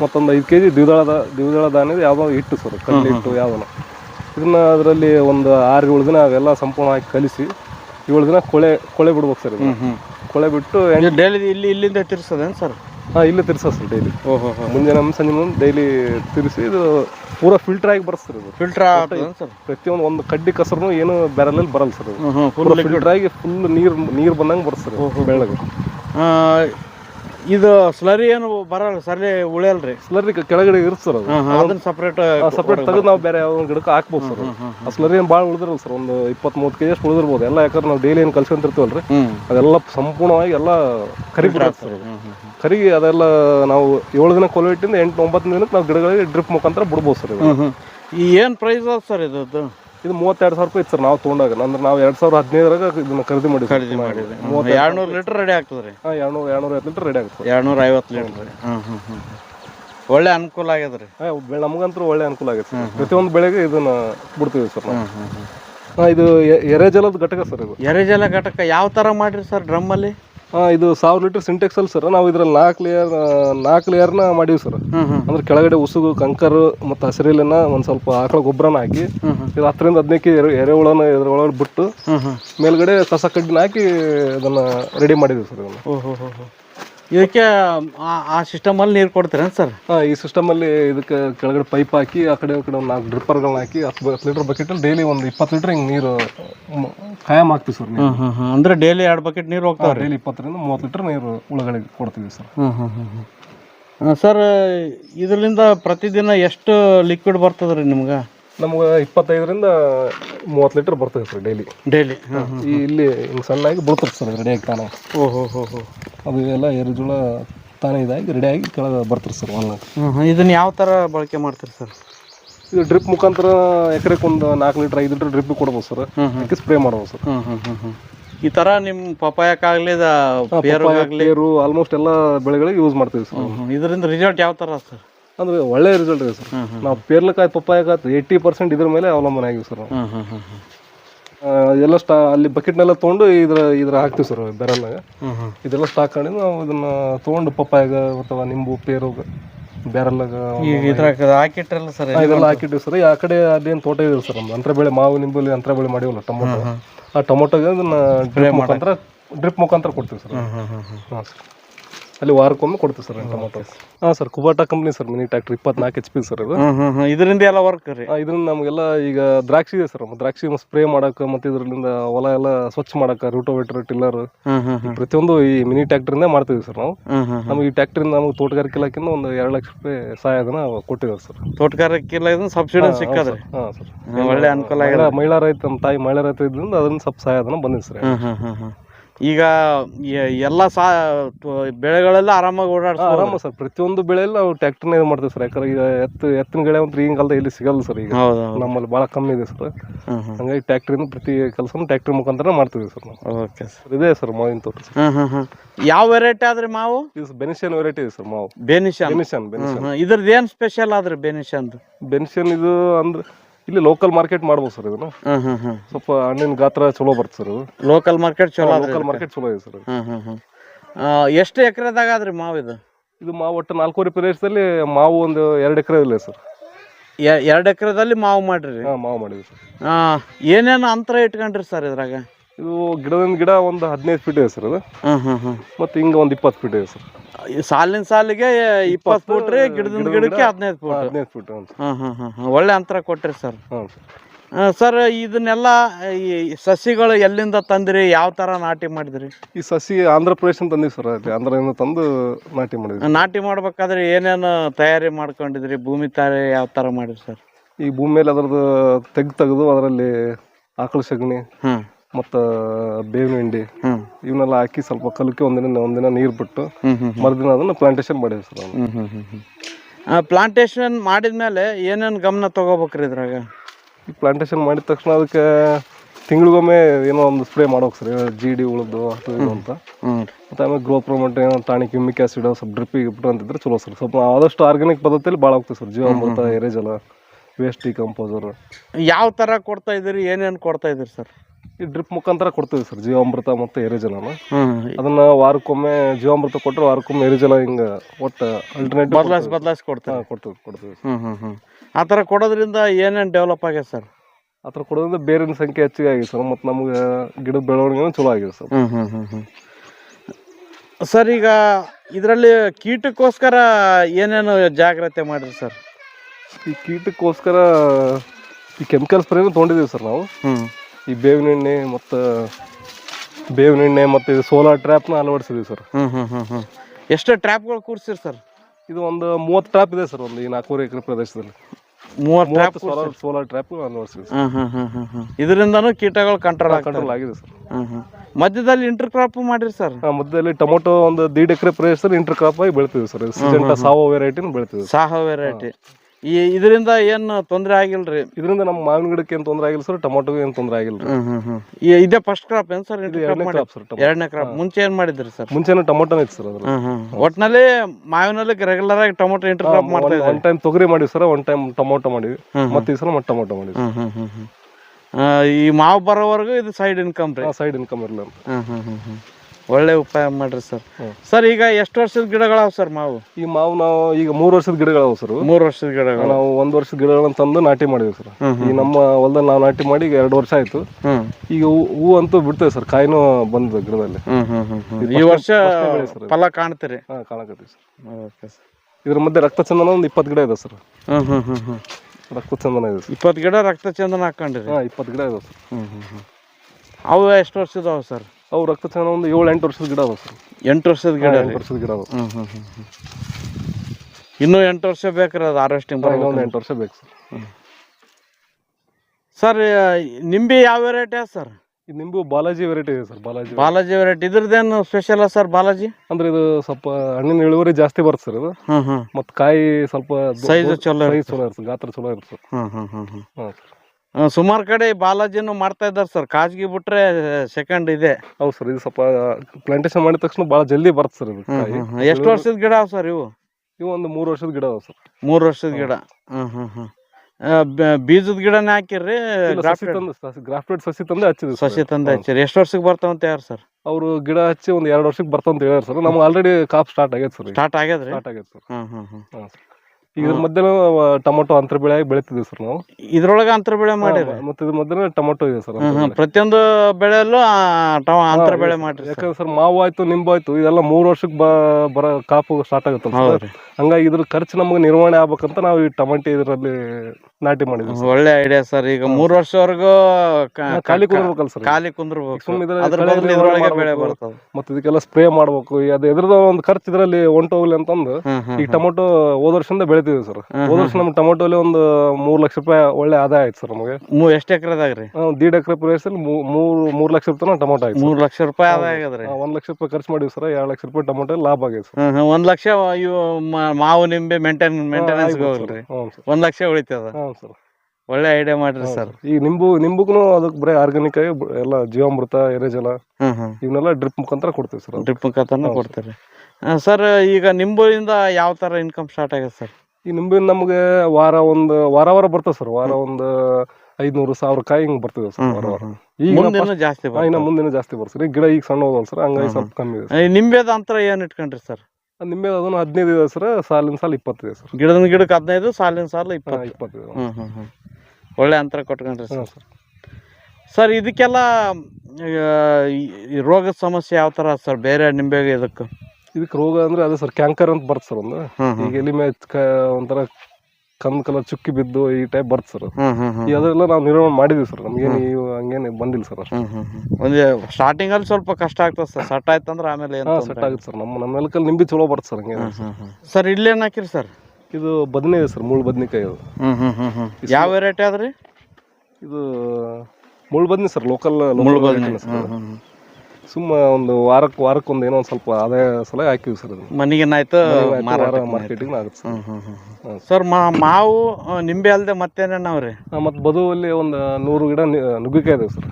ಮತ್ತೊಂದು ಐದು ಕೆ ಜಿ ದ್ವಿದಳ ದ್ವಿದಳ ಧಾನ್ಯದ ಯಾವಾಗ ಹಿಟ್ಟು ಸರ್ ಕಲ್ಲು ಹಿಟ್ಟು ಯಾವನು ಇದನ್ನ ಅದರಲ್ಲಿ ಒಂದು ಆರು ಏಳು ದಿನ ಅವೆಲ್ಲ ಸಂಪೂರ್ಣವಾಗಿ ಕಲಿಸಿ ಏಳು ದಿನ ಕೊಳೆ ಕೊಳೆ ಬಿಡ್ಬೇಕು ಸರ್ ಕೊಳೆ ಬಿಟ್ಟು ಡೈಲಿ ಇಲ್ಲಿ ಇಲ್ಲಿಂದ ತಿರ್ಸೋದೇನು ಸರ್? ಹಾಂ ಇಲ್ಲೇ ತಿರ್ಸ ಸರ್ ಡೈಲಿ ಓಹೋ ಮುಂಜಾನೆ ಸಂಜೆ ಮುಂದೆ ಡೈಲಿ ತಿರ್ಸಿ ಇದು ಪೂರಾ ಫಿಲ್ಟರ್ ಆಗಿ ಬರುತ್ತೆ ಸರ್ ಇದು ಫಿಲ್ಟರ್ ಸರ್. ಪ್ರತಿಯೊಂದು ಒಂದು ಕಡ್ಡಿ ಕಸರ್ನು ಏನು ಬ್ಯಾರಲ್ ಬರಲ್ಲ ಸರ್ ಫಿಲ್ಟರ್ ಆಗಿ ಫುಲ್ ನೀರು ನೀರು ಬಂದಂಗೆ ಬರುತ್ತೆ ಸರ್ ಬೆಳಗ್ಗೆ ಇದು ಸ್ಲರಿ ಏನು ಬರಲ್ಲ ಸರ್ಲಿ ಉಳಿಯಲ್ರಿ. ಸ್ಲರಿ ಕೆಳಗಡೆ ಇರುತ್ತೆ ಸರ್ ಅದು. ಅದನ್ನ ಸಪ್ರೇಟ್ ಸಪ್ರೇಟ್ ತೆಗೆದು ನಾವು ಬೇರೆ ಯಾವ್ದೊಂದು ಗಿಡಕ್ಕೆ ಹಾಕ್ಬೋದು ಸರ್ ಆ ಸ್ಲರಿ ಏನು ಭಾಳ ಉಳಿದಿರಲ್ಲ ಸರ್ ಒಂದು ಇಪ್ಪತ್ತ್ ಮೂವತ್ತು ಕೆ ಜಿ ಅಷ್ಟು ಉಳಿದಿರ್ಬೋದು. ಎಲ್ಲ ಯಾಕಂದ್ರೆ ನಾವು ಡೈಲಿ ಏನು ಕಲ್ಸ್ಕೊಂತಿರ್ತೀವಲ್ರಿ ಅದೆಲ್ಲ ಸಂಪೂರ್ಣವಾಗಿ ಎಲ್ಲ ಕರಿ ಸರ್ ಕರಿಗೆ ಅದೆಲ್ಲ ನಾವು ಏಳು ದಿನ ಕೊಲೆ ಇಟ್ಟಿಂದ ಎಂಟು ಒಂಬತ್ತು ದಿನಕ್ಕೆ ನಾವು ಗಿಡಗಳಿಗೆ ಡ್ರಿಪ್ ಮುಖಾಂತರ ಬಿಡ್ಬೋದು ಸರ್ ಇದು ಏನು ಪ್ರೈಸ್ ಅದ ಸರ್ ಇದು ಇದು ಮೂವತ್ತೆರಡು ಸಾವಿರ ರೂಪಾಯಿ ಇತ್ತು ಸರ್ ನಾವು ತೊಗೊಂಡಾಗ. ಅಂದ್ರೆ ನಾವು ಎರಡು ಸಾವಿರದ ಹದಿನೈದರಾಗ ಇದನ್ನ ಖರೀದಿ ಮಾಡಿ ಖರೀದಿ ಮಾಡಿದ್ರಿ ಎರಡ್ನೂರು ಲೀಟರ್ ರೆಡಿ ಆಗ್ತದ್ರಿ ಹಾಂ ಎರಡ್ನೂರು ಎರಡ್ನೂರ ಐವತ್ತು ಲೀಟರ್ ರೆಡಿ ಆಗ್ತದೆ. ಎರಡ್ನೂರ ಐವತ್ತು ಲೀಟರ್ ರೀ ಹಾಂ ಹಾಂ ಒಳ್ಳೆ ಅನುಕೂಲ ಆಗ್ಯದ್ರಿ ಹಾಂ ಬೆಳೆ ನಮಗಂತೂ ಒಳ್ಳೆ ಅನುಕೂಲ ಆಗೈತೆ ಸರ್. ಪ್ರತಿಯೊಂದು ಬೆಳೆಗೆ ಇದನ್ನ ಬಿಡ್ತೀವಿ ಸರ್ ನಾವು. ಹ್ಮ್ ಹಾಂ ಇದು ಎರೇಜ್ ಎರೆಜಲದ ಘಟಕ ಸರ್ ಇದು. ಎರೆಜಲ ಘಟಕ ಯಾವ ತರ ಮಾಡಿರಿ ಸರ್ ಡ್ರಮ್ಮಲ್ಲಿ ಹಾಂ ಇದು ಸಾವಿರ ಲೀಟರ್ ಸಿಂಟೆಕ್ಸ್ ಅಲ್ಲಿ ಸರ್ ನಾವು ಇದ್ರಲ್ಲಿ ನಾಲ್ಕು ಲೇಯರ್ ನಾಲ್ಕು ಲೇಯರ್ನ ಮಾಡೀವಿ ಸರ್ ಅಂದ್ರೆ ಕೆಳಗಡೆ ಉಸುಗು ಕಂಕರು ಮತ್ತು ಹಸಿರಿಲನ್ನ ಒಂದು ಸ್ವಲ್ಪ ಆಕಳ ಗೊಬ್ಬರನ ಹಾಕಿ ಇದು ಹತ್ತರಿಂದ ಹದಿನೈದು ಎರೆಹುಳನ ಎರೆ ಎರೆಹುಳನ ಇದ್ರೊಳಗೆ ಬಿಟ್ಟು ಮೇಲ್ಗಡೆ ಕಸ ಕಡ್ಡಿನ ಹಾಕಿ ಅದನ್ನ ರೆಡಿ ಮಾಡಿದ್ವಿ ಸರ್ ಇದನ್ನು. ಇದಕ್ಕೆ ಆ- ಸಿಸ್ಟಮಲ್ಲಿ ನೀರು ಕೊಡ್ತೀರೇನು ಸರ್? ಹಾಂ ಈ ಸಿಸ್ಟಮಲ್ಲಿ ಇದಕ್ಕೆ ಕೆಳಗಡೆ ಪೈಪ್ ಹಾಕಿ ಆ ಕಡೆ ಕಡೆ ಒಂದು ನಾಲ್ಕು ಡ್ರಿಪ್ಪರ್ಗಳನ್ನ ಹಾಕಿ ಹತ್ತು ಹತ್ತು ಲೀಟ್ರ್ ಬಕೆಟಲ್ಲಿ ಡೈಲಿ ಒಂದು ಇಪ್ಪತ್ತು ಲೀಟ್ರ್ ಹಿಂಗೆ ನೀರು ಖಾಯಂ ಹಾಕ್ತೀವಿ ಸರ್ ನೀವು ಅಂದ್ರೆ ಡೈಲಿ ಎರಡು ಬಕೆಟ್ ನೀರು ಹೋಗ್ತಾರೆ ಡೈಲಿ ಇಪ್ಪತ್ತರಿಂದ ಮೂವತ್ತು ಲೀಟ್ರ್ ನೀರು ಉಳಗಳಿಗೆ ಕೊಡ್ತೀವಿ ಸರ್. ಹಾಂ ಸರ್ ಇದರಿಂದ ಪ್ರತಿದಿನ ಎಷ್ಟು ಲಿಕ್ವಿಡ್ ಬರ್ತದ್ರಿ ನಿಮ್ಗೆ? ನಮ್ಗೆ ಇಪ್ಪತ್ತೈದರಿಂದ ಮೂವತ್ತು ಲೀಟರ್ ಬರ್ತದೆ ಸರ್ ಡೈಲಿ. ಡೈಲಿ ಈ ಇಲ್ಲಿ ಹಿಂಗೆ ಸಣ್ಣಾಗಿ ಬೀಳ್ತದೆ ಸರ್ ರೆಡಿಯಾಗಿ ತಾನೇ. ಓಹೋ ಹೋ ಹೋ ಅದು ಎಲ್ಲ ಎರೆಜುಳ ತಾನೇ ಇದಾಗಿ ರೆಡಿಯಾಗಿ ಕೆಳಗೆ ಬರ್ತಾರೆ ಸರ್ ಒಂದು ಇದನ್ನ ಯಾವ ಥರ ಬಳಕೆ ಮಾಡ್ತೀರಿ ಸರ್? ಇದು ಡ್ರಿಪ್ ಮುಖಾಂತರ ಎಕರೆಗೆ ಒಂದು ನಾಲ್ಕು ಲೀಟರ್ ಐದು ಲೀಟರ್ ಡ್ರಿಪ್ ಕೊಡ್ಬೋದು ಸರ್. ಅದಕ್ಕೆ ಸ್ಪ್ರೇ ಮಾಡ್ಬೋದು ಸರ್. ಹ್ಞೂ ಹ್ಞೂ ಹ್ಞೂ ಈ ಥರ ನಿಮ್ಮ ಪಪಾಯಕ್ಕಾಗಲಿ ಪೇರು ಆಲ್ಮೋಸ್ಟ್ ಎಲ್ಲ ಬೆಳೆಗಳಿಗೆ ಯೂಸ್ ಮಾಡ್ತೀವಿ ಸರ್. ಇದರಿಂದ ರಿಸಲ್ಟ್ ಯಾವ ಥರ ಸರ್? ಅಂದ್ರೆ ಒಳ್ಳೆ ರಿಸಲ್ಟ್ ಇದೆ ಸರ್. ನಾವು ಪೇರ್ಲಕಾಯಿ ಪಪ್ಪಾಯಕಾಯ್ತು ಏಯ್ಟಿ ಪರ್ಸೆಂಟ್ ಇದ್ರ ಮೇಲೆ ಅವಲಂಬನೆ ಆಗಿವಿ ಸರ್ ನಾವು. ಆ, ಎಲ್ಲ ಸ್ಟಾ ಅಲ್ಲಿ ಬಕೆಟ್ನೆಲ್ಲ ತೊಗೊಂಡು ಇದ್ರ ಇದ್ರ ಹಾಕ್ತೀವಿ ಸರ್ ಬೆರಲ್ನಾಗ. ಇದೆಲ್ಲ ಸ್ಟಾಕ್ ಮಾಡಿ ನಾವು ಇದನ್ನ ತೊಗೊಂಡು ಪಪ್ಪಾಯಾಗ ಅಥವಾ ನಿಂಬು ಪೇರು ಬ್ಯಾರಲ್ಲಾಗ ಈಗ ಇದ್ರಾಗ ಹಾಕಿಟ್ರಲ್ಲ ಸರ್ ಇದೆಲ್ಲ ಹಾಕಿಟ್ಟಿವಿ ಸರ್. ಆ ಕಡೆ ಅದೇನು ತೋಟ ಇದೆ ಸರ್ ನಮ್ದು. ಅಂತರ ಬೆಳೆ ಮಾವು ನಿಂಬಲ್ಲಿ ಅಂತರ ಬೆಳೆ ಮಾಡಿವಲ್ಲ ಟೊಮೊಟೊ. ಆ ಟೊಮೊಟೊಗೆ ಅದನ್ನ ಡ್ರಿಪ್ ಮುಖಾಂತರ ಡ್ರಿಪ್ ಮುಖಾಂತರ ಕೊಡ್ತೀವಿ ಸರ್. ಹಾಂ ಸರ್. ಅಲ್ಲಿ ವಾರಕ್ಕೊಮ್ಮೆ ಕೊಡ್ತೀವಿ ಸರ್ ಟೊಮೊಟೊ ಹಾಂ sir Kubota company sir mini tractor ಇಪ್ಪತ್ನಾಲ್ಕು ಎಚ್ ಪಿ ಸರ್ ಇದು ಇದರಿಂದ ಎಲ್ಲ ವರ್ಕ್ ರೀ? ಇದರಿಂದ ನಮಗೆಲ್ಲ ಈಗ ದ್ರಾಕ್ಷಿ ಇದೆ ಸರ್ ದ್ರಾಕ್ಷಿ ಸ್ಪ್ರೇ ಮಾಡಕ್ಕೆ ಮತ್ತು ಇದರಿಂದ ಹೊಲ ಎಲ್ಲ ಸ್ವಚ್ಛ ಮಾಡಕ್ಕೆ ರೂಟೋವೇಟರ್ ಟಿಲ್ಲರ್ ಪ್ರತಿಯೊಂದು ಈ ಮಿನಿ ಟ್ಯಾಕ್ಟ್ರಿಂದ ಮಾಡ್ತೀವಿ ಸರ್ ನಾವು. ನಮಗೆ ಈ ಟ್ಯಾಕ್ಟ್ರಿಂದ ನಮಗೆ ತೋಟಗಾರಿಕೆ ಇಲಾಖೆಯಿಂದ ಒಂದು ಎರಡು ಲಕ್ಷ ರೂಪಾಯಿ ಸಹಾಯ ಅದನ್ನ ಕೊಟ್ಟಿದ್ದಾರೆ ಸರ್. ತೋಟಗಾರಿಕೆ ಇಲಾಖೆ ಸಬ್ಸಿಡಿ ಸಿಕ್ಕದ್ರಿ? ಹಾಂ ಸರ್. ಒಳ್ಳೆ ಅನುಕೂಲ ಆಗಿದೆ. ಮಹಿಳಾ ರೈತ ನಮ್ಮ ತಾಯಿ ಮಹಿಳಾ ರೈತ ಇದ್ರಿಂದ ಅದನ್ನ ಸ್ವಲ್ಪ ಅದನ್ನು ಬಂದಿದೆ ಸರ್. ಈಗ ಎಲ್ಲ ಸಾ ಬೆಳೆಗಳೆಲ್ಲ ಆರಾಮಾಗಿ ಓಡಾಡ್ತಾರೆ ಆರಾಮ ಸರ್. ಪ್ರತಿಯೊಂದು ಬೆಳೆಯಲ್ಲಿ ನಾವು ಟ್ಯಾಕ್ಟರ್ನೇ ಇದು ಮಾಡ್ತೀವಿ ಸರ್. ಯಾಕಂದ್ರೆ ಈಗ ಎತ್ತು ಎತ್ತಿನ ಗಿಡ ಅಂತ ಈಗಿನ ಕಾಲದಲ್ಲಿ ಇಲ್ಲಿ ಸಿಗಲ್ಲ ಸರ್ ಈಗ. ಹೌದು ಹೌದು. ನಮ್ಮಲ್ಲಿ ಭಾಳ ಕಮ್ಮಿ ಇದೆ ಸರ್. ಹಂಗಾಗಿ ಟ್ಯಾಕ್ಟ್ರಿಂದ ಪ್ರತಿ ಕೆಲಸನೂ ಟ್ಯಾಕ್ಟ್ರಿ ಮುಖಾಂತರ ಮಾಡ್ತೀವಿ ಸರ್ ನಾವು. Okay sir. ಇದೇ ಸರ್ ಮಾವಿನ ತೋಟ ಸರ್. ಯಾವ ವೆರೈಟಿ ಆದ್ರೆ ಮಾವು? ಇದು ಬೆನಿಷನ್ ವೆರೈಟಿ ಇದೆ ಸರ್ ಮಾವು. ಬೆನಿಷನ್ ಬೆನಿಷನ್ ಬೆನಿಷನ್ ಇದ್ರದ್ದು ಏನು ಸ್ಪೆಷಲ್ ಆದ್ರಿ ಬೆನಿಷನ್ ಬೆನಿಷನ್ ಇದು ಅಂದ್ರೆ ಇಲ್ಲಿ ಲೋಕಲ್ ಮಾರ್ಕೆಟ್ ಮಾಡ್ಬೋದು ಸರ್ ಇದನ್ನ. ಹ್ಮ್ ಹ್ಮ್ ಹ್ಮ್. ಸ್ವಲ್ಪ ಹಣ್ಣಿನ ಗಾತ್ರ ಚಲೋ ಬರ್ತದೆ ಸರ್ ಇದು. ಲೋಕಲ್ ಮಾರ್ಕೆಟ್ ಚಲೋ ಲೋಕಲ್ ಮಾರ್ಕೆಟ್ ಚಲೋ ಇದೆ ಸರ್ ಇದು. ಹ್ಮ್ ಹ್ಮ್ ಹ್ಮ್. ಆ, ಎಷ್ಟು ಎಕರೆದಾಗ ಆದ್ರಿ ಮಾವು ಇದು? ಇದು ಮಾವು ಒಟ್ಟು ನಾಲ್ಕೂವರೆ ಪ್ರದೇಶದಲ್ಲಿ ಮಾವು ಒಂದು ಎರಡು ಎಕರೆ ಇಲ್ಲ ಸರ್ ಎರಡು ಎಕರೆದಲ್ಲಿ ಮಾವು ಮಾಡ್ರಿ. ಹಾಂ ಮಾವು ಮಾಡಿದ್ವಿ ಸರ್ ಆ, ಏನೇನು ಅಂತರ ಇಟ್ಕೊಂಡ್ರಿ ಸರ್ ಇದ್ರಾಗ? ಇದು ಗಿಡದಿಂದ ಗಿಡ ಒಂದು ಹದಿನೈದು ಫೀಟ್ ಇದೆ ಸರ್ ಅದು. ಮತ್ತೆ ಹಿಂಗ ಹ್ಮ್. ಮತ್ತು ಹಿಂಗೆ ಒಂದು ಇಪ್ಪತ್ತು ಫೀಟ್ ಇದೆ ಸರ್. ಸಾಲಿನ ಸಾಲಿಗೆ ಇಪ್ಪತ್ತು ಫೂಟ್ ರೀ ಗಿಡದಿಂದ ಗಿಡಕ್ಕೆ ಹದಿನೈದು ಫೂಟ್ ಹದಿನೈದು ಫೀಟ್ ಅಂತ ಹಾಂ ಹ್ಮ್ ಹ್ಮ್ ಒಳ್ಳೆ ಅಂತರ ಕೊಟ್ರಿ ಸರ್. ಹಾಂ ಸರ್. ಸರ್ ಇದನ್ನೆಲ್ಲ ಈ ಸಸಿಗಳು ಎಲ್ಲಿಂದ ತಂದ್ರಿ ಯಾವ ತರ ನಾಟಿ ಮಾಡಿದ್ರಿ? ಈ ಸಸಿ ಆಂಧ್ರ ಪ್ರದೇಶ ತಂದಿವಿ ಸರ್ ಅಲ್ಲಿ. ಆಂಧ್ರದಿಂದ ತಂದು ನಾಟಿ ಮಾಡಿದ್ರಿ ನಾಟಿ ಮಾಡ್ಬೇಕಾದ್ರೆ ಏನೇನು ತಯಾರಿ ಮಾಡ್ಕೊಂಡಿದ್ರಿ ಭೂಮಿ ತಯಾರಿ ಯಾವ ತರ ಮಾಡಿದ್ರಿ ಸರ್? ಈ ಭೂಮಿ ಮೇಲೆ ಅದರದ್ದು ತೆಗ್ದು ತೆಗೆದು ಅದರಲ್ಲಿ ಆಕಳ ಸಗಣಿ ಹ್ಮ್. ಮತ್ತು ಬೇವಿನ ಹಿಂಡಿ ಇವನ್ನೆಲ್ಲ ಹಾಕಿ ಸ್ವಲ್ಪ ಕಲಕಿ ಒಂದಿನ ಒಂದಿನ ನೀರು ಬಿಟ್ಟು ಮರುದಿನ ಅದನ್ನು ಪ್ಲಾಂಟೇಶನ್ ಮಾಡಿದ್ವಿ ಸರ್ ನಾವು ಪ್ಲಾಂಟೇಶನ್ ಮಾಡಿದ್ಮೇಲೆ ಏನೇನು ಗಮನ ತಗೋಬೇಕ್ರಿ ಇದ್ರಾಗ? ಈ ಪ್ಲಾಂಟೇಶನ್ ಮಾಡಿದ ತಕ್ಷಣ ಅದಕ್ಕೆ ತಿಂಗಳಿಗೊಮ್ಮೆ ಏನೋ ಒಂದು ಸ್ಪ್ರೇ ಮಾಡೋಕೆ ಸರ್ ಜಿ ಡಿ ಉಳಿದು ಅದು ಇದು ಅಂತ. ಮತ್ತೆ ಮತ್ತು ಆಮೇಲೆ ಗ್ರೋ ಪ್ರೊಮೋಟ್ ಏನೋ ತಾಣಿ ಯುಮಿಕ್ ಆಸಿಡ್ ಸ್ವಲ್ಪ ಡ್ರಿಪ್ಪಿಗೆ ಇಟ್ಬಿಟ್ಟು ಅಂತಿದ್ರೆ ಚಲೋ ಸರ್. ಸ್ವಲ್ಪ ಆದಷ್ಟು ಆರ್ಗ್ಯಾನಿಕ್ ಪದ್ಧತಿಯಲ್ಲಿ ಭಾಳ ಹೋಗ್ತದೆ ಸರ್ ಜೀವಾಮೃತ ಎರೆಜಲ ವೇಸ್ಟ್ ಡಿಕಂಪೋಸರ್ ಯಾವ ತರ ಕೊಡ್ತಾ ಇದ್ದೀರಿ ಏನೇನು ಕೊಡ್ತಾ ಇದ್ದೀರಿ ಸರ್? ಈ ಡ್ರಿಪ್ ಮುಖಾಂತರ ಕೊಡ್ತೀವಿ ಸರ್ ಜೀವಾಮೃತ ಮತ್ತು ಎರೆಜಲನ. ಹ್ಮ್ ಅದನ್ನ ವಾರಕ್ಕೊಮ್ಮೆ ಜೀವಾಮೃತ ಕೊಟ್ಟರೆ ವಾರಕ್ಕೊಮ್ಮೆ ಎರೆಜಲ ಹಿಂಗೆ ಒಟ್ಟು ಅಲ್ಟರ್ನೇಟ್ ಬದಲಾಯಿಸಿ ಬದಲಾಯಿಸಿ ಕೊಡ್ತಾರೆ ಕೊಡ್ತೀವಿ ಕೊಡ್ತೀವಿ ಹ್ಮ್ ಹ್ಮ್ ಹ್ಮ್. ಆ ಥರ ಕೊಡೋದ್ರಿಂದ ಏನೇನು ಡೆವಲಪ್ ಆಗ್ಯದ ಸರ್ ಆ ಥರ ಕೊಡೋದ್ರಿಂದ ಬೇರಿನ ಸಂಖ್ಯೆ ಹೆಚ್ಚಿಗೆ ಆಗಿದೆ ಸರ್ ಮತ್ತು ನಮ್ಗೆ ಗಿಡದ ಬೆಳವಣಿಗೆನೂ ಚಲೋ ಆಗಿದೆ ಸರ್ ಹ್ಮ್ ಹ್ಮ್ ಹ್ಮ್ ಹ್ಮ್. ಸರ್ ಈಗ ಇದರಲ್ಲಿ ಕೀಟಕ್ಕೋಸ್ಕರ ಏನೇನು ಜಾಗ್ರತೆ ಮಾಡಿರಿ ಸರ್ ಈ ಕೀಟಕ್ಕೋಸ್ಕರ ಈ ಕೆಮಿಕಲ್ ಸ್ಪ್ರೇನೂ ತೊಗೊಂಡಿದ್ದೀವಿ ಸರ್ ನಾವು. ಹ್ಮ್. ಈ ಬೇವಿನ ಎಣ್ಣೆ ಮತ್ತು ಬೇವಿನ ಎಣ್ಣೆ ಮತ್ತು ಇದು ಸೋಲಾರ್ ಟ್ರ್ಯಾಪ್ನ ಅಳವಡಿಸಿದ್ವಿ ಸರ್ ಹ್ಮ್ ಹ್ಮ್ ಹ್ಮ್ ಎಷ್ಟು ಟ್ರ್ಯಾಪ್ಗಳು ಕೂರ್ಸಿರಿ ಸರ್ ಇದು ಒಂದು ಮೂವತ್ತು ಟ್ರ್ಯಾಪ್ ಇದೆ ಸರ್ ಒಂದು ಈ ನಾಲ್ಕೂವರೆ ಎಕರೆ ಪ್ರದೇಶದಲ್ಲಿ. ಮೂವತ್ತು ಟ್ರ್ಯಾಪ್ ಸೋಲಾರ್ ಸೋಲಾರ್ ಟ್ರ್ಯಾಪ್ ಅಳವಡಿಸಿದ್ವಿ ಸರ್ ಹ್ಮ್ ಇದರಿಂದನೂ ಕೀಟಗಳು ಕಂಟ್ರೋಲ್ ಆಗ್ತವೆ. ಕಂಟ್ರೋಲ್ ಆಗಿದೆ ಸರ್ ಮಧ್ಯದಲ್ಲಿ ಇಂಟರ್ ಕ್ರಾಪ್ ಮಾಡಿರಿ ಸರ್ ಆ, ಮಧ್ಯದಲ್ಲಿ ಟೊಮೊಟೊ ಒಂದು ದೀಡ್ ಎಕರೆ ಪ್ರದೇಶದಲ್ಲಿ ಇಂಟರ್ ಕ್ರಾಪ್ ಆಗಿ ಬೆಳಿತೀವಿ ಸರ್ ಸಿಜೆಂಟ ಸಾವೋ ವೆರೈಟಿನ ಬೆಳಿತೀವಿ ಸಾಹೋ ವೆರೈಟಿ ಈ ಇದರಿಂದ ಏನು ತೊಂದರೆ ಆಗಿಲ್ರಿ? ಇದರಿಂದ ನಮ್ಮ ಮಾವಿನ ಗಿಡಕ್ಕೆ ಏನು ತೊಂದರೆ ಆಗಿಲ್ಲ ಸರ್ ಟೊಮೊಟೊ ಏನು ತೊಂದರೆ ಆಗಿಲ್ಲ ರೀ ಈ- ಇದೇ ಫಸ್ಟ್ ಕ್ರಾಪ್ ಏನ್ ಸರ್ ಎರಡನೇ ಕ್ರಾಪ್ ಎರಡನೇ ಕ್ರಾಪ್ ಮುಂಚೆ ಏನ್ ಮಾಡಿದ್ರಿ ಸರ್? ಮುಂಚೆನೇ ಟೊಮೊಟೊನೇ ಇತ್ತು ಸರ್ ಅದ್ರ ಒಟ್ನಲ್ಲಿ ಮಾವಿನಲ್ಲಿ ರೆಗ್ಯುಲರ್ ಆಗಿ ಟೊಮೊಟೊ ಇಂಟರ್ ಕ್ರಾಪ್ ಮಾಡ್ತಾ ಇದ್ದಾರೆ. ಒನ್ ಟೈಮ್ ತೊಗರಿ ಮಾಡಿವಿ ಸರ್ ಒನ್ ಟೈಮ್ ಟೊಮೊಟೊ ಮಾಡಿವಿ. ಮತ್ತೆ ಈ ಸಲ ಮತ್ತೆ ಟೊಮೊಟೊ ಮಾಡಿವಿ ಆ, ಈ ಮಾವು ಬರೋವರೆಗೂ ಇದು ಸೈಡ್ ಇನ್ಕಮ್ ರೀ. ಸೈಡ್ ಇನ್ಕಮ್ ಇರಲ್ಲ ಹ್ಞೂ ಹ್ಮ್ ಹ್ಮ್ ಹ್ಮ್ ಹ್ಮ್. ಒಳ್ಳೆ ಉಪಾಯ ಮಾಡ್ರಿ ಸರ್. ಸರ್ ಈಗ ಎಷ್ಟು ವರ್ಷದ ಗಿಡಗಳಾವ ಸರ್ ಮಾವು? ಈ ಮಾವು ನಾವು ಈಗ ಮೂರು ವರ್ಷದ ಗಿಡಗಳಾವ್ ಸರ್. ಮೂರು ವರ್ಷದ ಗಿಡಗಳು. ನಾವು ಒಂದು ವರ್ಷದ ಗಿಡಗಳನ್ನ ತಂದು ನಾಟಿ ಮಾಡಿದ್ವಿ ಸರ್. ಈ ನಮ್ಮ ಹೊಲದಲ್ಲಿ ನಾವು ನಾಟಿ ಮಾಡಿ ಈಗ ಎರಡು ವರ್ಷ ಆಯ್ತು. ಈಗ ಹೂ ಅಂತೂ ಬಿಡ್ತೇವೆ ಸರ್ ಕಾಯಿನೂ ಬಂದ ಗಿಡದಲ್ಲಿ. ಈ ವರ್ಷ ಫಲ ಕಾಣ್ತೀರಿ? ಕಾಣಕತ್ತೀವಿ ಸರ್. ಇದ್ರ ಮಧ್ಯೆ ರಕ್ತ ಚಂದನ ಒಂದು ಇಪ್ಪತ್ತು ಗಿಡ ಇದೆ ಸರ್. ರಕ್ತ ರಕ್ತಚಂದನ ಇದೆ ಸರ್. ಇಪ್ಪತ್ತು ಗಿಡ ರಕ್ತ ಚಂದನ ಹಾಕೊಂಡಿರಿ? ಹಾಂ ಇಪ್ಪತ್ತು ಗಿಡ ಇದೆ ಸರ್. ಅವು ಎಷ್ಟು ವರ್ಷದವು ಸರ್? ಅವು ಚಂದ್ರ ಒಂದು ಏಳು ಎಂಟು ವರ್ಷದ ಗಿಡ ಅದಾವೆ ಸರ್. ಎಂಟು ವರ್ಷದ ಗಿಡ ಎಂಟು ವರ್ಷದ ಗಿಡ ಅವ ಹ್ಞೂ ಹ್ಞೂ ಇನ್ನೂ ಎಂಟು ವರ್ಷ ಬೇಕ್ರಿ ಅದು ಹಾರ್ವೆಸ್ಟಿಂಗ್ ಇನ್ನೊಂದು ಒಂದು ಎಂಟು ವರ್ಷ ಬೇಕು ಸರ್. ಸರ್ ನಿಂಬೆ ಯಾವ ವೆರೈಟಿ ಅದ ಸರ್? ಇದು ನಿಂಬು ಬಾಲಾಜಿ ವೆರೈಟಿ ಇದೆ ಸರ್ ಬಾಲಾಜಿ ಬಾಲಾಜಿ ವೆರೈಟಿ ಇದ್ರದ್ದೇನು ಸ್ಪೆಷಲ್ ಸರ್ ಬಾಲಾಜಿ? ಅಂದ್ರೆ ಇದು ಸ್ವಲ್ಪ ಹಣ್ಣಿನ ಇಳುವರಿ ಜಾಸ್ತಿ ಬರುತ್ತೆ ಸರ್ ಇದು. ಮತ್ತು ಕಾಯಿ ಸ್ವಲ್ಪ ಸೈಜ್ ಚಲೋ ಸೈಜ್ ಚಲೋ ಇರುತ್ತೆ ಗಾತ್ರ ಚಲೋ ಇರುತ್ತೆ ಸರ್ ಹ್ಞೂ ಹ್ಞೂ ಹ್ಞೂ ಹ್ಮ್. ಹಾಂ ಸುಮಾರು ಕಡೆ ಬಾಲಾಜಿನೂ ಮಾಡ್ತಾ ಇದ್ದಾರೆ ಸರ್. ಕಾಜ್ಗಿ ಬಿಟ್ರೆ ಸೆಕೆಂಡ್ ಇದೆ. ಹೌದು ಸರ್ ಇದು ಸ್ವಲ್ಪ ಪ್ಲಾಂಟೇಶನ್ ಮಾಡಿದ ತಕ್ಷಣ ಭಾಳ ಜಲ್ದಿ ಬರುತ್ತೆ ಸರ್ ಇದು ಕಾಯಿ. ಎಷ್ಟು ವರ್ಷದ ಗಿಡ ಅವ ಸರ್ ಇವು? ಇವು ಒಂದು ಮೂರು ವರ್ಷದ ಗಿಡ ಅದಾವೆ ಸರ್. ಮೂರು ವರ್ಷದ ಗಿಡ. ಹ್ಮ್ ಹ್ಮ್ ಹ್ಮ್. ಆ, ಬ- ಬೀಜದ ಗಿಡನೇ ಹಾಕಿರ್ರಿ ಇಲ್ಲ, ಸಸಿ grafted? ತಂದು ಗ್ರಾಫ್ಟೆಡ್ ಸಸಿ ತಂದೆ ಹಚ್ಚಿದ್ವಿ ಸಸಿ ತಂದು ಹಚ್ಚಿರಿ. ಎಷ್ಟು ವರ್ಷಕ್ಕೆ ಬರ್ತಾವಂತ ಯಾರು ಸರ್? ಅವರು ಗಿಡ ಹಚ್ಚಿ ಒಂದು ಎರಡು ವರ್ಷಕ್ಕೆ ಬರ್ತಾವಂತ ಹೇಳ್ಯಾರ ಸರ್. ನಮ್ಗೆ ಆಲ್ರೆಡಿ ಕಾಪ್ ಸ್ಟಾರ್ಟ್ ಆಗೈತೆ ಸರ್ ಸ್ಟಾರ್ಟ್ ಆಗ್ಯದ್ರಿ? ಸ್ಟಾರ್ಟ್ ಆಗೈತೆ ಸರ್. ಹ್ಮ್ ಹ್ಮ್ ಹ್ಮ್. ಹಾಂ ಸರ್. ಇದ್ರ ಮಧ್ಯನ ಟೊಮೊಟೊ ಅಂತರ ಬೆಳೆ ಬೆಳಿತೀವಿ ಬೆಳಿತಿದ್ವಿ ಸರ್ ನಾವು. ಇದ್ರೊಳಗ ಅಂತರ ಬೆಳೆ ಮಾಡಿರಿ? ಮತ್ತೆ ಇದ್ರ ಮಧ್ಯನ ಟೊಮೊಟೊ ಇದೆ ಸರ್ ಪ್ರತಿಯೊಂದು ಬೆಳೆಯಲ್ಲೂ ಅಂತರ ಬೆಳೆ ಮಾಡ್ರಿ ಸರ್. ಯಾಕಂದ್ರೆ ಸರ್ ಮಾವು ಆಯ್ತು ನಿಂಬು ಆಯ್ತು ಇದೆಲ್ಲ ಮೂರು ವರ್ಷಕ್ಕೆ ಬ ಬರ ಕಾಪು ಸ್ಟಾರ್ಟ್ ಆಗುತ್ತೆ ಹಂಗಾಗಿ ಇದ್ರ ಖರ್ಚು ನಮಗೆ ನಿರ್ವಹಣೆ ಆಗ್ಬೇಕಂತ ನಾವು ಈ ಟೊಮೆಟೊ ಇದರಲ್ಲಿ ನಾಟಿ ಮಾಡಿದ್ವಿ ಒಳ್ಳೆ ಐಡಿಯಾ ಸರ್. ಈಗ ಮೂರ್ ವರ್ಷವರೆಗೂ ಖಾಲಿ ಕುಂದ್ರಬೇಕಲ್ಲ ಸರ್. ಖಾಲಿ ಕುಂದ್ರಬೇಕು ಬೆಳೆ. ಬರ್ತದೆ. ಮತ್ತೆ ಇದಕ್ಕೆಲ್ಲ ಸ್ಪ್ರೇ ಮಾಡ್ಬೇಕು. ಅದ್ ಎದ್ರದ ಒಂದು ಖರ್ಚು ಇದರಲ್ಲಿ ಹೊಂಟೋಗ್ಲಿ ಅಂತಂದು ಹ್ಮ್ ಹ್ಮ್ ಈಗ ಟೊಮೊಟೊ ಹೋದ ವರ್ಷದಿಂದ ಬೆಳಿತೀವಿ ಸರ್. ಹೋದ ವರ್ಷ ನಮ್ಮ ಅಲ್ಲಿ ಒಂದು ಮೂರ್ ಲಕ್ಷ ರೂಪಾಯಿ ಒಳ್ಳೆ ಆದಾಯ ಆಯ್ತು ಸರ್ ನಮಗೆ. ಎಷ್ಟು ಎಕರೆದಾಗ್ರಿ ದೀಡ್ ಎಕರೆ ಪ್ರದೇಶದಲ್ಲಿ ಮೂರ್ ಮೂರ್ ಲಕ್ಷ ರೂಪಾಯಿ ಟೊಮೊಟೊ ಆಯ್ತು ಮೂರ್ ಲಕ್ಷ ರೂಪಾಯಿ ಆದಾಯ ಆಗಿದ್ರೆ ಒಂದ್ ಲಕ್ಷ ರೂಪಾಯಿ ಖರ್ಚು ಮಾಡಿವಿ ಸರ್. ಎರಡು ಲಕ್ಷ ರೂಪಾಯಿ ಟೊಮೊಟೊ ಲಾಭ ಆಗಿದೆ ಸರ್. ಒಂದ್ ಲಕ್ಷ ಇವು ಮಾವು ನಿಂಬೆ ಮೇಂಟೈನ್ ಮೇಂಟೆನೆನ್ಸ್ ಒಂದ್ ಲಕ್ಷ ಉಳಿತದ. ಹಾಂ ಸರ್. ಒಳ್ಳೆ ಐಡಿಯಾ ಮಾಡ್ರಿ ಸರ್. ಈ ನಿಂಬು ನಿಂಬುಗೂ ಅದಕ್ಕೆ ಬರೀ ಆರ್ಗಾನಿಕ್ ಆಗಿ ಬ- ಎಲ್ಲ ಜೀವಾಮೃತ ಎರೆಜಲ ಹ್ಮ್ ಹ್ಮ್. ಇವನ್ನೆಲ್ಲ ಡ್ರಿಪ್ ಮುಖಾಂತರ ಕೊಡ್ತೀವಿ ಸರ್ ಡ್ರಿಪ್ ಮುಖಾಂತರ ಕೊಡ್ತೀರಿ. ಸರ್ ಈಗ ನಿಂಬುಯಿಂದ ಯಾವ ತರ ಇನ್ಕಮ್ ಸ್ಟಾರ್ಟ್ ಆಗಿದೆ ಸರ್? ಈ ನಿಂಬಿನ ನಮಗೆ ವಾರ ಒಂದು ವಾರ ವಾರ ಬರ್ತದೆ ಸರ್. ವಾರ ಒಂದು ಐದ್ನೂರು ಸಾವಿರ ಕಾಯಿ ಹಿಂಗೆ ಬರ್ತದೆ ಸರ್ ವಾರ ವಾರ. ಈಗ ಮುಂದಿನ ಜಾಸ್ತಿ ಹಾ, ಇನ್ನ ಮುಂದಿನ ಜಾಸ್ತಿ ಬರ್ತದೆ. ಗಿಡ ಈಗ ಸಣ್ಣ ಹೋದಲ್ಲ ಸರ್ ಹಂಗಾಗಿ ಸ್ವಲ್ಪ ಕಮ್ಮಿ ಇದೆ ನಿಂಬೆದ ಅಂತರ ಏನ್ ಇಟ್ಕೊಂಡ್ರಿ ಸರ್? ನಿಂಬೆ ಅದನ್ನು ಹದಿನೈದು ಇದೆ ಸರ್ ಸಾಲಿನ ಸಾಲ ಇಪ್ಪತ್ತಿದೆ ಸರ್. ಗಿಡದ ಗಿಡಕ್ಕೆ ಹದಿನೈದು ಸಾಲಿನ ಸಾಲ ಇಪ್ಪತ್ತು. ಇಪ್ಪತ್ತು ಹ್ಞೂ ಹ್ಞೂ ಹ್ಮ್ ಒಳ್ಳೆ ಅಂತರ ಕೊಟ್ಕೊಂಡ್ರಿ ಹಾಂ ಸರ್. ಸರ್ ಇದಕ್ಕೆಲ್ಲ ಈ- ರೋಗದ ಸಮಸ್ಯೆ ಯಾವ ಥರ ಸರ್? ಬೇರೆ ನಿಂಬೆಗೆ ಇದಕ್ಕೆ? ಇದಕ್ಕೆ ರೋಗ ಅಂದ್ರೆ ಅದೇ ಸರ್ ಕ್ಯಾಂಕರ್ ಅಂತ ಬರ್ತದೆ ಸರ್ ಒಂದು. ಈಗ ಎಲಿ ಕ- ಒಂಥರ ಕಂದ್ ಕಲರ್ ಚುಕ್ಕಿ ಬಿದ್ದು ಈ ಟೈಪ್ ಬರ್ತದೆ ಸರ್ ಈ ಅದೆಲ್ಲ ನಾವು ನಿರ್ವಹಣೆ ಮಾಡಿದ್ವಿ ಸರ್ ನಮ್ಗೇನು ಇವು ಹಂಗೇನು ಬಂದಿಲ್ಲ ಸರ್ ಅಷ್ಟು. ಸ್ಟಾರ್ಟಿಂಗ್ ಅಲ್ಲಿ ಸ್ವಲ್ಪ ಕಷ್ಟ ಆಗ್ತದೆ ಸರ್ ಸಟ್ ಆಯ್ತಂದ್ರೆ ಆಮೇಲೆ ಏನು ಸೆಟ್ ಆಗುತ್ತೆ ಸರ್ ನಮ್ಮ ನಮ್ಮ ನೆಲಕಲ್ಲಿ ನಿಂಬಿ ಚಲೋ ಬರ್ತದೆ ಸರ್ ಹಂಗೆ. ಸರ್ ಇಲ್ಲೇನು ಹಾಕಿರಿ ಸರ್ ಇದು ಬದನೆ ಇದೆ ಸರ್ ಮುಳ್ಳು ಬದನೆಕಾಯಿ ಅದು. ಯಾವ ವೆರೈಟಿ ಅದ್ರಿ ಇದು ಮುಳ್ಳು ಬದನೆ ಸರ್ ಲೋಕಲ್ ಮುಳ್ಳು ಬದನೆ. ಸರ್ ಸುಮ್ಮ ಒಂದು ವಾರಕ್ಕೆ ವಾರಕ್ಕೆ ಒಂದು ಏನೋ ಒಂದು ಸ್ವಲ್ಪ ಅದೇ ಸಲ ಹಾಕಿವಿ ಸರ್ ಅದನ್ನ. ಏನಾಯ್ತು ಮಾರಾಟ ಮಾರ್ಕೆಟಿಗೆ ಆಗುತ್ತೆ. ಸರ್. ಮಾವು ನಿಂಬೆ ಅಲ್ಲದೆ ಮತ್ತೇನೇನವ್ರಿ ಮತ್ತು ಬದುವಲ್ಲಿ ಒಂದು ನೂರು ಗಿಡ ನುಗ್ಗಿಕಾಯಿ ಇದೆ ಸರ್.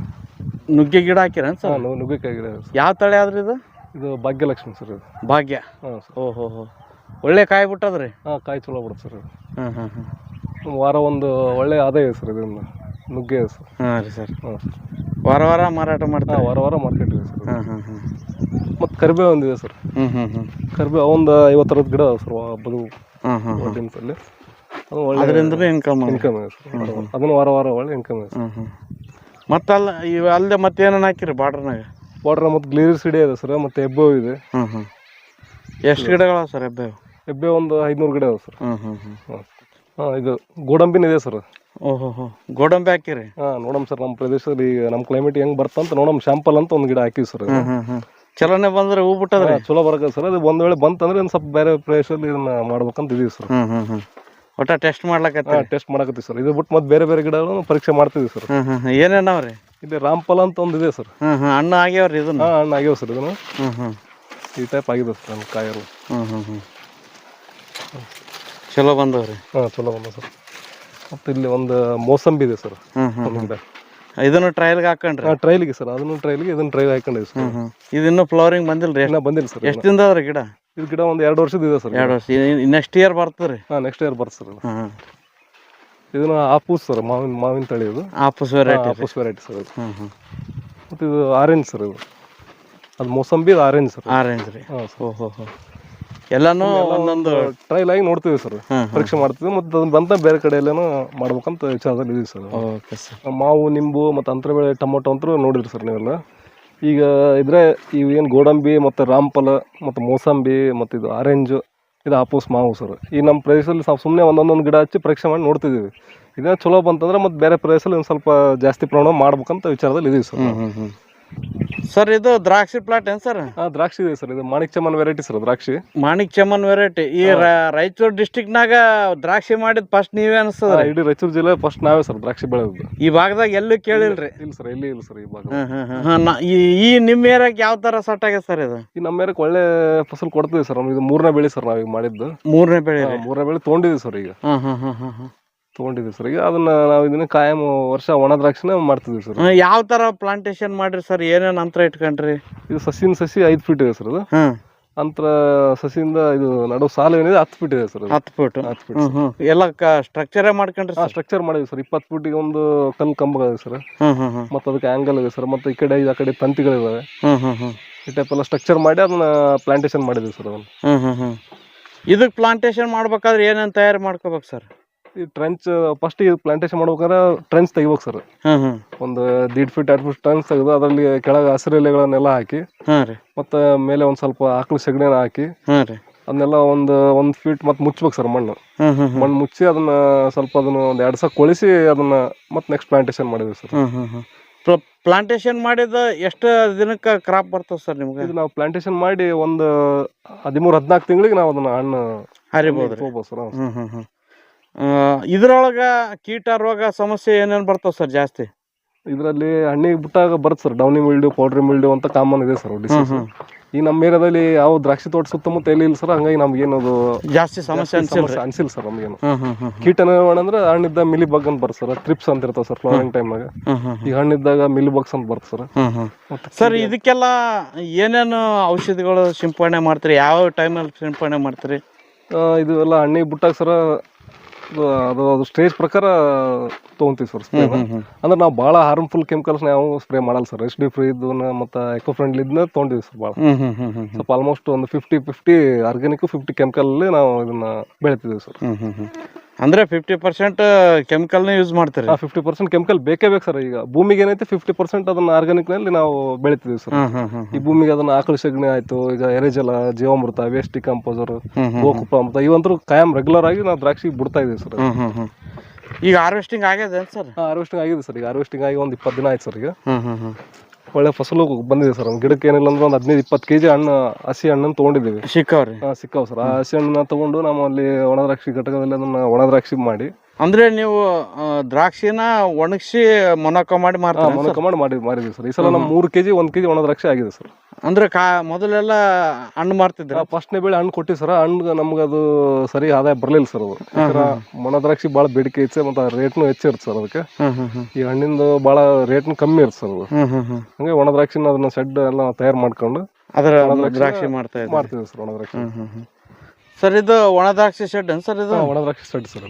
ನುಗ್ಗೆ ಗಿಡ ಹಾಕಿರ ಸರ್? ನುಗ್ಗಿಕಾಯಿ ಗಿಡ ಯಾವ ತಳಿ ಆದ್ರಿ ಇದು? ಇದು ಭಾಗ್ಯಲಕ್ಷ್ಮಿ ಸರ್ ಇದು. ಭಾಗ್ಯ. ಹಾಂ ಸರ್. ಓಹೋ ಹೋ ಒಳ್ಳೆ ಕಾಯಿ ಬಿಟ್ಟದ್ರಿ? ಹಾಂ ಕಾಯಿ ಚಲೋ ಬಿಡುತ್ತೆ ಸರ್ ಹಾಂ ಹಾಂ ಹಾಂ ಹ್ಮ್. ವಾರ ಒಂದು ಒಳ್ಳೆ ಆದಾಯ ಸರ್ ಇದರಿಂದ. ನುಗ್ಗೆ ಸರ್ ಹಾಂ ರೀ ಸರ್. ಹಾಂ ವಾರ ವಾರ ಮಾರಾಟ ಹಾಂ ಮಾಡ್ತಾರೆ ವಾರ ವಾರ ಮಾರ್ಕೆಟ್ ಇದೆ ಸರ್. ಹಾಂ ಹಾಂ ಹಾಂ. ಮತ್ತು ಕರಿಬೇವು ಒಂದಿದೆ ಸರ್. ಹ್ಞೂ ಹ್ಞೂ ಹ್ಞೂ ಕರಿಬೇವು ಒಂದು ಐವತ್ತರದ್ದು ಗಿಡ ಅದಾವೆ ಸರ್ ಬದು ಹಾಂ ಹಾಂ ಒಳ್ಳೆನ್ಸಲ್ಲಿ ಅದು ಒಳ್ಳೆ ಅದರಿಂದ ಇನ್ಕಮ್ ಇನ್ಕಮ್ ಇದೆ ಸರ್. ಅದನ್ನು ವಾರ ವಾರ ಒಳ್ಳೆ ಇನ್ಕಮ್ ಇದೆ ಹ್ಮ್ ಮತ್ತೆ ಅಲ್ಲ ಇವು ಅಲ್ಲದೆ ಮತ್ತೇನೇನು ಹಾಕಿರಿ ಬಾರ್ಡ್ರ್ನಾಗ ಬಾರ್ಡ್ರ್ ಮತ್ತು ಗ್ಲೀರಿಸ್ ಗಿಡ ಇದೆ ಸರ್ ಮತ್ತು ಹೆಬ್ಬೆವು ಇದೆ. ಹ್ಞೂ ಹ್ಞೂ ಎಷ್ಟು ಗಿಡಗಳ ಸರ್ ಹೆಬ್ಬೆ ಹೆಬ್ಬೆ ಒಂದು ಐದುನೂರು ಗಿಡ ಇದೆ ಸರ್. ಹ್ಞೂ ಹ್ಞೂ ಹ್ಞೂ ಹಾಂ ಇದು ಗೋಡಂಬಿನ ಇದೆ ಸರ್. ಓಹೋ ಹೋ ಗೋಡಂಬಿ ಹಾಕಿರಿ. ಹಾಂ ನೋಡಮ್ ಸರ್ ನಮ್ಮ ಪ್ರದೇಶದಲ್ಲಿ ಈಗ ನಮ್ಮ ಕ್ಲೈಮೇಟ್ ಹೆಂಗೆ ಬರ್ತಂತ ನೋಡಮ್. ಶಾಂಪಲ್ ಅಂತ ಒಂದು ಗಿಡ ಹಾಕಿವಿ ಸರ್. ಹ್ಮ್ ಹ್ಮ್ ಹ್ಮ್. ಚಲೋನೆ ಬಂದ್ರೆ ಹೂ ಬಿಟ್ಟದ್ರಿ? ಚಲೋ ಬರಕ ಸರ್. ಅದು ಒಂದ್ ವೇಳೆ ಬಂತಂದ್ರೆ ಸ್ವಲ್ಪ ಬೇರೆ ಪ್ರದೇಶದಲ್ಲಿ ಇದನ್ನ ಮಾಡ್ಬೇಕಂತ ಇದೀವಿ ಸರ್. ಹ್ಮ್ ಹ್ಮ್ ಹ್ಮ್. ಒಟ್ಟ ಟೆಸ್ಟ್ ಮಾಡ್ಲಕತ್ತಿ ಟೆಸ್ಟ್ ಮಾಡಕತ್ತೀವಿ ಸರ್. ಇದು ಬಿಟ್ಟು ಮತ್ತೆ ಬೇರೆ ಬೇರೆ ಗಿಡಗಳನ್ನು ಪರೀಕ್ಷೆ ಮಾಡ್ತಿದ್ವಿ ಸರ್. ಹ್ಮ್ ಹ್ಮ್ ಹ್ಮ್. ಏನೇನವ್ರಿ ಇಲ್ಲಿ ರಾಮ್ಫಲ ಅಂತ ಒಂದು ಇದೆ ಸರ್. ಹ್ಮ್ ಹ್ಮ್. ಹಣ್ಣು ಆಗ್ಯಾವ್ರಿ ಇದನ್ನ? ಹಾಂ ಹಣ್ಣು ಆಗ್ಯಾವ ಸರ್ ಇದನ್ನು. ಹ್ಮ್ ಹ್ಮ್. ಈ ಟೈಪ್ ಆಗಿದೆ ಸರ್ ನಮ್ಮ ಕಾಯರು. ಹ್ಮ್ ಹ್ಮ್ ಹ್ಮ್. ಚಲೋ ಬಂದವ್ರಿ. ಹಾಂ ಚಲೋ ಬಂದ ಸರ್. ಮತ್ತು ಇಲ್ಲಿ ಒಂದು ಮೋಸಂಬಿ ಇದೆ ಸರ್. ಗಿಡ ಇದನ್ನು ಟ್ರಯಲ್ಗೆ ಹಾಕೊಂಡ್ರಿ ಟ್ರಯಲ್ ಟ್ರೈಲಿಗೆ ಸರ್. ಅದನ್ನು ಟ್ರೈಲಿಗೆ ಇದನ್ನು ಟ್ರೈಲ್ ಹಾಕೊಂಡ್ರೆ ಸರ್. ಇದನ್ನು ಫ್ಲೋರಿಂಗ್ ಬಂದಿಲ್ಲ ರೀ ಫ್ಲವರಿಂಗ್ ಇನ್ನೂ ಬಂದಿಲ್ಲ ಸರ್ ಎಷ್ಟು ದಿನದ ರೀ ಗಿಡ? ಇದು ಗಿಡ ಒಂದು ಎರಡು ವರ್ಷದ ಇದೆ ಸರ್. ಎರಡು ವರ್ಷ. ನೆಕ್ಸ್ಟ್ ಇಯರ್ ಬರ್ತದ್ರಿ ಹಾಂ ನೆಕ್ಸ್ಟ್ ಇಯರ್ ಬರ್ತದೆ ಸರ್. ಇದು. ಇದನ್ನ ಆಪೂಸ್ ಸರ್ ಮಾವಿನ ಮಾವಿನ ತಳಿ ಇದು. Apus variety Apus variety sir ಇದು. ಹ್ಮ್ ಹ್ಮ್. ಮತ್ತು ಇದು ಆರೆಂಜ್ ಸರ್ ಇದು. ಅದು ಮೋಸಂಬಿ ಆರೆಂಜ್ ಸರ್. ಆರೆಂಜ್ ರೀ. ಹಾಂ ಓಹೋ ಹೋ ಎಲ್ಲಾನು ಒಂದೊಂದು ಟ್ರೈಲ್ ಆಗಿ ನೋಡ್ತೀವಿ ಸರ್ ಪರೀಕ್ಷೆ ಮಾಡ್ತೀವಿ ಮತ್ತು ಅದನ್ನ ಬಂತ ಬೇರೆ ಕಡೆ ಎಲ್ಲಾನು ಮಾಡ್ಬೇಕಂತ ವಿಚಾರದಲ್ಲಿ ಇದೀವಿ ಸರ್ ಓಕೆ ಸರ್ ಮಾವು ನಿಂಬು ಮತ್ತು ಅಂತರ ಬೆಳೆ ಟೊಮೊಟೊ ಅಂತೂ ನೋಡಿರಿ ಸರ್ ನೀವೆಲ್ಲ. ಈಗ ಇದ್ರೆ ಇವು ಏನು ಗೋಡಂಬಿ ಮತ್ತು ರಾಮ್ಫಲ ಮತ್ತು ಮೋಸಂಬಿ ಮತ್ತು ಇದು ಆರೆಂಜು ಇದು ಆಪೋಸ್ ಮಾವು ಸರ್ ಈ ನಮ್ಮ ಪ್ರದೇಶದಲ್ಲಿ ಸ್ವಲ್ಪ ಸುಮ್ಮನೆ ಒಂದೊಂದೊಂದು ಗಿಡ ಹಚ್ಚಿ ಪರೀಕ್ಷೆ ಮಾಡಿ ನೋಡ್ತಿದ್ದೀವಿ ಇದನ್ನ ಚಲೋ ಬಂತಂದ್ರೆ ಮತ್ತು ಬೇರೆ ಪ್ರದೇಶದಲ್ಲಿ ಒಂದು ಸ್ವಲ್ಪ ಜಾಸ್ತಿ ಪ್ರಮಾಣ ಮಾಡ್ಬೇಕಂತ ವಿಚಾರದಲ್ಲಿ ಇದೀವಿ ಸರ್ ಸರ್ ಇದು ದ್ರಾಕ್ಷಿ ಪ್ಲಾಟ್ ಏನ್ ಸರ್? ಹಾಂ ದ್ರಾಕ್ಷಿ ಇದೆ ಸರ್. ಇದು ಮಾಣಿಕ್ ಚಮನ್ ವೆರೈಟಿ ಸರ್ ದ್ರಾಕ್ಷಿ. ಮಾಣಿಕ್ ಚಮನ್ ವೆರೈಟಿ ಈ ರ- ರಾಯಚೂರು ಡಿಸ್ಟಿಕ್ನಾಗ ದ್ರಾಕ್ಷಿ ಮಾಡಿದ ಫಸ್ಟ್ ನೀವೇ ಅನಿಸ್ತದ ಹಾ, ಇಡೀ ರಾಯಚೂರು ಜಿಲ್ಲೆ ಫಸ್ಟ್ ನಾವೇ ಸರ್ ದ್ರಾಕ್ಷಿ ಬೆಳೆಯೋದು ಈ ಭಾಗದಾಗ ಎಲ್ಲೂ ಕೇಳಿಲ್ರಿ? ಇಲ್ಲ ಸರ್ ಎಲ್ಲಿ ಇಲ್ಲ ಸರ್ ಈ ಭಾಗ. ಹ್ಮ್ ಹ್ಮ್ ಹ್ಮ್. ಹ್ಮ್, ನಾ- ಈ ಈ ನಿಮ್ಮ ಯಾವ ತರ ಸಟ್ ಆಗ್ಯದ ಸರ್ ಇದು? ಈ ನಮ್ಮ ಮೇರಕ್ಕೆ ಒಳ್ಳೆ ಫಸಲ್ ಕೊಡ್ತೀವಿ ಸರ್ ಇದು ಮೂರನೇ ಬೆಳೆ ಸರ್ ನಾವೀಗ ಮಾಡಿದ್ದು. ಮೂರನೇ ಬೆಳೆ. ಮೂರನೇ ಬೆಳೆ ತೊಗೊಂಡಿದ್ದೀವಿ ಸರ್ ಈಗ. ಹ್ಮ್ ಹ್ಮ್ ಹ್ಮ್ ಹ್ಮ್ ಹ್ಮ್. ತೊಗೊಂಡಿದ್ದೀವಿ ಸರ್. ಈಗ ಅದನ್ನ ನಾವು ಇದನ್ನ ಕಾಯಂ ವರ್ಷ ಒಣ ದ್ರಾಕ್ಷಿನ ಮಾಡ್ತಿದ್ದೀವಿ ಸರ್. ಹ್ಮ್, ಯಾವ ತರ ಪ್ಲಾಂಟೇಶನ್ ಮಾಡ್ರಿ ಸರ್? ಏನೇನ್ ಅಂತರ ಇಟ್ಕೊಂಡ್ರಿ? ಇದು ಸಸಿನ ಸಸಿ ಐದು ಫೀಟ್ ಇದೆ ಸರ್ ಅದು. ಹ್ಮ್ ಅಂತರ ಸಸಿಯಿಂದ ಇದು ನಡು ಸಾಲು ಏನಿದೆ ಹತ್ತು ಫೀಟ್ ಇದೆ ಸರ್ ಅದು. ಹತ್ತು ಫೀಟ್ ಹತ್ತು ಫೀಟ್ ಹ್ಮ್ ಹ್ಮ್. ಎಲ್ಲ ಸ್ಟ್ರಕ್ಚರೇ ಮಾಡ್ಕೊಂಡ್ರಿ ಸರ್? ಸ್ಟ್ರಕ್ಚರ್ ಮಾಡಿದ್ವಿ ಸರ್. ಇಪ್ಪತ್ತು ಫೀಟಿಗೆ ಒಂದು ಕಲ್ಲು ಕಂಬ ಇದೆ ಸರ್. ಹ್ಮ್ ಹ್ಮ್ ಹ್ಮ್. ಮತ್ತು ಅದಕ್ಕೆ ಆ್ಯಂಗಲ್ ಇದೆ ಸರ್. ಮತ್ತು ಈ ಕಡೆ ಆ ಕಡೆ ತಂತಿಗಳಿದಾವೆ. ಹ್ಮ್ ಹ್ಮ್ ಹ್ಮ್. ಈ ಟೈಪ್ ಎಲ್ಲ ಸ್ಟ್ರಕ್ಚರ್ ಮಾಡಿ ಅದನ್ನ ಪ್ಲಾಂಟೇಶನ್ ಮಾಡಿದ್ವಿ ಸರ್ ಅದನ್ನ. ಹ್ಮ್ ಹ್ಮ್ ಹ್ಮ್. ಇದಕ್ಕೆ ಪ್ಲಾಂಟೇಶನ್ ಮಾಡ್ಬೇಕಾದ್ರೆ ಏನೇನ್ ತಯಾರು ಮಾಡ್ಕೋಬೇಕು ಸರ್? ಈ ಟ್ರೆಂಚ್ ಫಸ್ಟ್ ಇದು ಪ್ಲಾಂಟೇಶನ್ ಮಾಡ್ಬೇಕಾದ್ರೆ ಟ್ರೆಂಚ್ ತೆಗಿಬೇಕು ಸರ್ ಒಂದು ದೀಡ್ ಫೀಟ್ ಎರಡು ಫೀಟ್ ಟ್ರೆಂಚ್ ತೆಗೆದು ಅದರಲ್ಲಿ ಕೆಳಗೆ ಹಸಿರು ಎಲೆಗಳನ್ನೆಲ್ಲ ಹಾಕಿ ಹಾಂ ರೀ. ಮತ್ತು ಮೇಲೆ ಒಂದು ಸ್ವಲ್ಪ ಆಕಳು ಸೆಗಣಿನ ಹಾಕಿ ಹಾಂ ರೀ. ಅದನ್ನೆಲ್ಲ ಒಂದು ಒಂದು ಫೀಟ್ ಮತ್ತೆ ಮುಚ್ಬೇಕು ಸರ್ ಮಣ್ಣು. ಮಣ್ಣು ಮುಚ್ಚಿ ಅದನ್ನ ಸ್ವಲ್ಪ ಅದನ್ನ ಒಂದು ಎರಡು ಸಾವಿರ ಕೊಳಿಸಿ ಅದನ್ನ ಮತ್ತೆ ನೆಕ್ಸ್ಟ್ ಪ್ಲಾಂಟೇಶನ್ ಮಾಡಿದ್ವಿ ಸರ್ ಪ್ಲಾಂಟೇಶನ್ ಮಾಡಿದ ಎಷ್ಟು ದಿನಕ್ಕೆ ಕ್ರಾಪ್ ಬರ್ತದೆ ಸರ್ ನಿಮ್ಗೆ? ಇದು ನಾವು ಪ್ಲಾಂಟೇಶನ್ ಮಾಡಿ ಒಂದು ಹದಿಮೂರು ಹದಿನಾಲ್ಕು ತಿಂಗಳಿಗೆ ನಾವು ಅದನ್ನ ಹಣ್ಣು ಹರಿಬೋದು ಸರ್ ಹ್ಮ್ ಹ್ಮ್ ಹ್ಮ್. ಆ, ಇದ್ರೊಳಗ ಕೀಟ ರೋಗ ಸಮಸ್ಯೆ ಏನೇನು ಬರ್ತಾವ ಸರ್ ಜಾಸ್ತಿ? ಇದರಲ್ಲಿ ಹಣ್ಣಿಗೆ ಬಿಟ್ಟಾಗ ಬರುತ್ತೆ sir downy mildew powdery mildew ಅಂತ ಕಾಮನ್ ಇದೆ ಸರ್ ಡಿಸೀಸ್ ಈ ನಮ್ಮ ಏರಿಯಾದಲ್ಲಿ ಯಾವ ದ್ರಾಕ್ಷಿ ತೋಟ ಸುತ್ತಮುತ್ತ ಎಲ್ಲಿ ಇಲ್ಲ ಸರ್ ಹಂಗಾಗಿ ನಮ್ಗೇನು ಅದು ಜಾಸ್ತಿ ಸಮಸ್ಯೆ ಅನ್ಸಿಲ್ಲ ಅನ್ಸಿಲ್ಲ ಸರ್ ನಮ್ಗೇನು. ಕೀಟ ನಿರ್ವಹಣೆ ಅಂದ್ರೆ ಹಣ್ಣಿದ್ದ ಮಿಲಿ ಬಗ್ ಅಂತ ಬರ್ತ ಸರ್ ಟ್ರಿಪ್ಸ್ ಅಂತ ಇರ್ತಾವ ಸರ್ ಫ್ಲವರಿಂಗ್ ಟೈಮ್ನಾಗ ಈ ಹಣ್ಣಿದ್ದಾಗ ಮಿಲಿ ಬಗ್ಸ್ ಅಂತ ಬರ್ತ ಸರ್. ಸರ್ ಇದಕ್ಕೆಲ್ಲ ಏನೇನು ಔಷಧಿಗಳು ಸಿಂಪಡಣೆ ಮಾಡ್ತೀರಿ? ಯಾವ ಟೈಮಲ್ಲಿ ಸಿಂಪಡಣೆ ಮಾಡ್ತೀರಿ? ಇದು ಎಲ್ಲ ಹಣ್ಣಿಗೆ ಬಿಟ್ಟಾಗ ಸರ್ ಅದು ಅದು ಸ್ಟೇಜ್ ಪ್ರಕಾರ ತೊಗೊಂತೀವಿ ಸರ್ ಸ್ಪ್ರೇ ಅಂದ್ರೆ ನಾವು ಭಾಳ ಹಾರ್ಮ್ಫುಲ್ ಕೆಮಿಕಲ್ಸ್ ನಾವು ಸ್ಪ್ರೇ ಮಾಡಲ್ಲ ಸರ್. ಎಸ್ ಡಿ ಫ್ರೀ ಇದನ್ನ ಮತ್ತು ಎಕೋ ಫ್ರೆಂಡ್ಲಿ ಇದನ್ನ ತೊಗೊಂಡಿವಿ ಸರ್ ಭಾಳ ಸ್ವಲ್ಪ ಆಲ್ಮೋಸ್ಟ್ ಒಂದು ಫಿಫ್ಟಿ ಫಿಫ್ಟಿ ಆರ್ಗ್ಯಾನಿಕ್ ಫಿಫ್ಟಿ ಕೆಮಿಕಲಲ್ಲಿ ನಾವು ಇದನ್ನ ಬೆಳಿತಿದ್ದೀವಿ ಸರ್. ಹ್ಮ್ ಹ್ಮ್ ಹ್ಮ್. ಅಂದ್ರೆ ಫಿಫ್ಟಿ ಪರ್ಸೆಂಟ್ ಕೆಮಿಕಲ್ನ ಯೂಸ್ ಮಾಡ್ತಾರೆ. ಫಿಫ್ಟಿ ಪರ್ಸೆಂಟ್ ಕೆಮಿಕಲ್ ಬೇಕೇ ಬೇಕು ಸರ್. ಈಗ ಭೂಮಿಗೆ ಏನೈತೆ ಫಿಫ್ಟಿ ಪರ್ಸೆಂಟ್ ಅದನ್ನ ಆರ್ಗಾನಿಕ್ನಲ್ಲಿ ನಾವು ಬೆಳಿತೀವಿ ಸರ್. ಈ ಭೂಮಿಗೆ ಅದನ್ನ ಆಕಳ ಸಗಣಿ ಆಯ್ತು ಈಗ ಎರೆಜಲ ಜೀವಾಮೃತ ವೇಸ್ಟ್ ಕಂಪೋಸರ್ ಗೋಕುಪ ಅಮೃತ ಇವಂತರೂ ಕಾಯಂ ರೆಗ್ಯುಲರ್ ಆಗಿ ನಾವು ದ್ರಾಕ್ಷಿ ಬಿಡ್ತಾ ಇದೀವಿ ಸರ್. ಈಗ ಹಾರ್ವೆಸ್ಟಿಂಗ್ ಆಗ್ಯದ ಸರ್? ಹಾರ್ವೆಸ್ಟಿಂಗ್ ಆಗಿದೆ ಸರ್. ಈಗ ಹಾರ್ವೆಸ್ಟಿಂಗ್ ಆಗಿ ಒಂದು ಇಪ್ಪತ್ತು ದಿನ ಆಯ್ತು ಸರ್ ಈಗ. ಒಳ್ಳೆ ಫಸಲು ಬಂದಿದೆ ಸರ್. ಒಂದು ಗಿಡಕ್ಕೆ ಏನಿಲ್ಲ ಅಂದ್ರೆ ಒಂದು ಹದಿನೈದು ಇಪ್ಪತ್ತು ಕೆಜಿ ಹಣ್ಣು ಹಸಿ ಹಣ್ಣನ್ನು ತೊಗೊಂಡಿದ್ದೀವಿ. ಸಿಕ್ಕವ್ರಿ? ಸಿಕ್ಕಾವ್ ಸರ್. ಆ ಹಸಿ ಹಣ್ಣನ್ನ ತಗೊಂಡು ನಾವು ಅಲ್ಲಿ ಒಣ ದ್ರಾಕ್ಷಿ ಘಟಕದಲ್ಲಿ ಅದನ್ನ ಒಣ ದ್ರಾಕ್ಷಿ ಮಾಡಿ ಅಂದ್ರೆ ನೀವು ದ್ರಾಕ್ಷಿನ ಒಣಗಿಸಿ ಮೊನಕ ಮಾಡಿ ಮಾರ್ತಾರೆ ಮೊನಕ ಮಾಡಿ ಮಾಡಿ ಮಾರಿದ್ವಿ ಸರ್. ಈ ಸಲ ನಮ್ಮ ಮೂರು ಕೆಜಿ ಒಂದು ಕೆಜಿ ಒಣ ದ್ರಾಕ್ಷಿ ಆಗಿದೆ ಸರ್. ಅಂದ್ರೆ ಕಾ ಮೊದಲೆಲ್ಲ ಹಣ್ಣು ಮಾರ್ತಿದ್ರ ಫಸ್ಟ್ನೇ ಬೆಳೆ ಹಣ್ಣು ಕೊಟ್ಟಿ ಸರ್. ಹಣ್ಣು ನಮ್ಗೆ ಅದು ಸರಿ ಆದಾಯ ಬರಲಿಲ್ಲ ಸರ್ ಅದು. ಮೊನ ದ್ರಾಕ್ಷಿ ಭಾಳ ಬೇಡಿಕೆ ಇತ್ತು ಮತ್ತು ರೇಟ್ನು ಹೆಚ್ಚಿರುತ್ತೆ ಸರ್ ಅದಕ್ಕೆ. ಈ ಹಣ್ಣಿಂದು ಭಾಳ ರೇಟ್ನು ಕಮ್ಮಿ ಇರುತ್ತೆ ಸರ್ ಅದು. ಹಂಗೆ ಒಣ ದ್ರಾಕ್ಷಿನ ಅದನ್ನ ಶೆಡ್ ಎಲ್ಲ ತಯಾರು ಮಾಡ್ಕೊಂಡು ಅದರ ದ್ರಾಕ್ಷಿ ಮಾಡ್ತಾ ಮಾಡ್ತೀವಿ ಸರ್ ಒಣ ದ್ರಾಕ್ಷಿ. ಸರ್ ಇದು ಒಣ ದ್ರಾಕ್ಷಿ ಶೆಡ್ ಸರ್ ಇದು? ಒಣದ್ರಾಕ್ಷಿ ಒಣ ದ್ರಾಕ್ಷಿ ಸೆಡ್ ಸರ್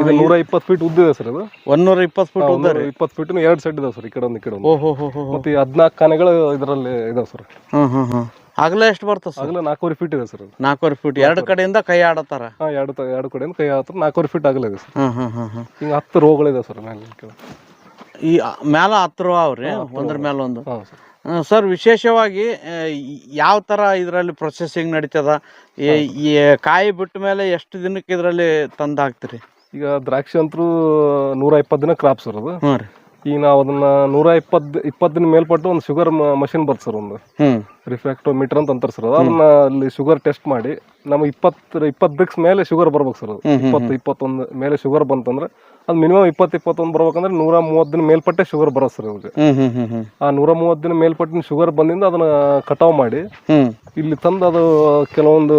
ಇದು ನೂರ ಇಪ್ಪತ್ತು ಫೀಟ್ ಉದ್ದಿದೆ ಸರ್ ಇದು ಒಂದೂರ ಇಪ್ಪತ್ತು ಫೀಟ್ ಉದ್ದ ರೀ. ಇಪ್ಪತ್ತು ಫೀಟ್ ಎರಡು ಸೆಡ್ ಇದಾವೆ ಸರ್ ಈ ಕಡೆ ಒಂದು ಈ ಕಡೆ ಒಂದು. ಓ ಹೋ ಹೋ ಹೋ ಹೋ. ಮತ್ತೆ ಹದಿನಾಲ್ಕು ಕಾನೆಗಳು ಇದರಲ್ಲಿ ಇದಾವೆ ಸರ್. ಹ್ಮ್ ಹ್ಮ್ ಹ್ಮ್. ಅಗಲ ಎಷ್ಟು ಬರ್ತದೆ ಸರ್? ಆಗಲೇ ನಾಲ್ಕೂವರೆ ಫೀಟ್ ಇದೆ ಸರ್ ನಾಲ್ಕೂವರೆ ಫೀಟ್ ಎರಡು ಕಡೆಯಿಂದ ಕೈ ಆಡತ್ತಾರ ಹಾಂ ಎರಡು ಎರಡು ಕಡೆಯಿಂದ ಕೈ ಆಡತ್ತಾರ ನಾಲ್ಕೂವರೆ ಫೀಟ್ ಆಗಲಿದೆ ಸರ್. ಹ್ಮ್ ಹ್ಮ್ ಹ್ಮ್ ಹ್ಮ್. ಹಿಂಗೆ ಹತ್ತು ರೋಗಳಿದೆ ಸರ್ ಮೇಲೆ. ಈ ಮ್ಯಾಲ ಹತ್ರ ಅವ್ರಿ ಒಂದ್ರ ಮ್ಯಾಲ ಒಂದು ಹಾಂ ಸರ್. ಸರ್ ವಿಶೇಷವಾಗಿ ಯಾವ ಥರ ಇದರಲ್ಲಿ ಪ್ರೊಸೆಸಿಂಗ್ ನಡೀತದ? ಈ- ಕಾಯಿ ಬಿಟ್ಟ ಮೇಲೆ ಎಷ್ಟು ದಿನಕ್ಕೆ ಇದರಲ್ಲಿ ತಂದು ಹಾಕ್ತೀರಿ ಈಗ ದ್ರಾಕ್ಷಿ ಅಂತೂ ನೂರ ಇಪ್ಪತ್ತು ದಿನ ಕ್ರಾಪ್ ಸರ್ ಅದು. ಹ್ಞೂ ರೀ. ಈಗ ನಾವು ಅದನ್ನ ನೂರ ಇಪ್ಪತ್ತು ಇಪ್ಪತ್ತು ದಿನ ಮೇಲ್ಪಟ್ಟು ಒಂದು ಶುಗರ್ ಮಷಿನ್ ಬರ್ತದೆ ಸರ್ ಒಂದು. ರಿಫ್ರಾಕ್ಟೋಮೀಟರ್ ಅಂತ ಅಂತಾರೆ ಸರ್ ಅದನ್ನ ಅಲ್ಲಿ ಶುಗರ್ ಟೆಸ್ಟ್ ಮಾಡಿ ನಮಗೆ ಇಪ್ಪತ್ತು ಇಪ್ಪತ್ತು ದಿಕ್ಸ್ ಮೇಲೆ ಶುಗರ್ ಬರ್ಬೇಕು ಸರ್ ಅದು. ಇಪ್ಪತ್ತು ಇಪ್ಪತ್ತೊಂದು ಮೇಲೆ ಶುಗರ್ ಬಂತಂದ್ರೆ ಅದು ಮಿನಿಮಮ್ ಇಪ್ಪತ್ತು ಇಪ್ಪತ್ತೊಂದು ಬರ್ಬೇಕಂದ್ರೆ ನೂರ ಮೂವತ್ತು ದಿನ ಮೇಲ್ಪಟ್ಟೆ ಶುಗರ್ ಬರೋ ಸರ್ ಇವ್ರಿಗೆ ಆ ನೂರ ಮೂವತ್ತು ದಿನ ಮೇಲ್ಪಟ್ಟಿನ ಶುಗರ್ ಬಂದಿಂದ ಅದನ್ನ ಕಟಾವ್ ಮಾಡಿ ಇಲ್ಲಿ ತಂದು ಅದು ಕೆಲವೊಂದು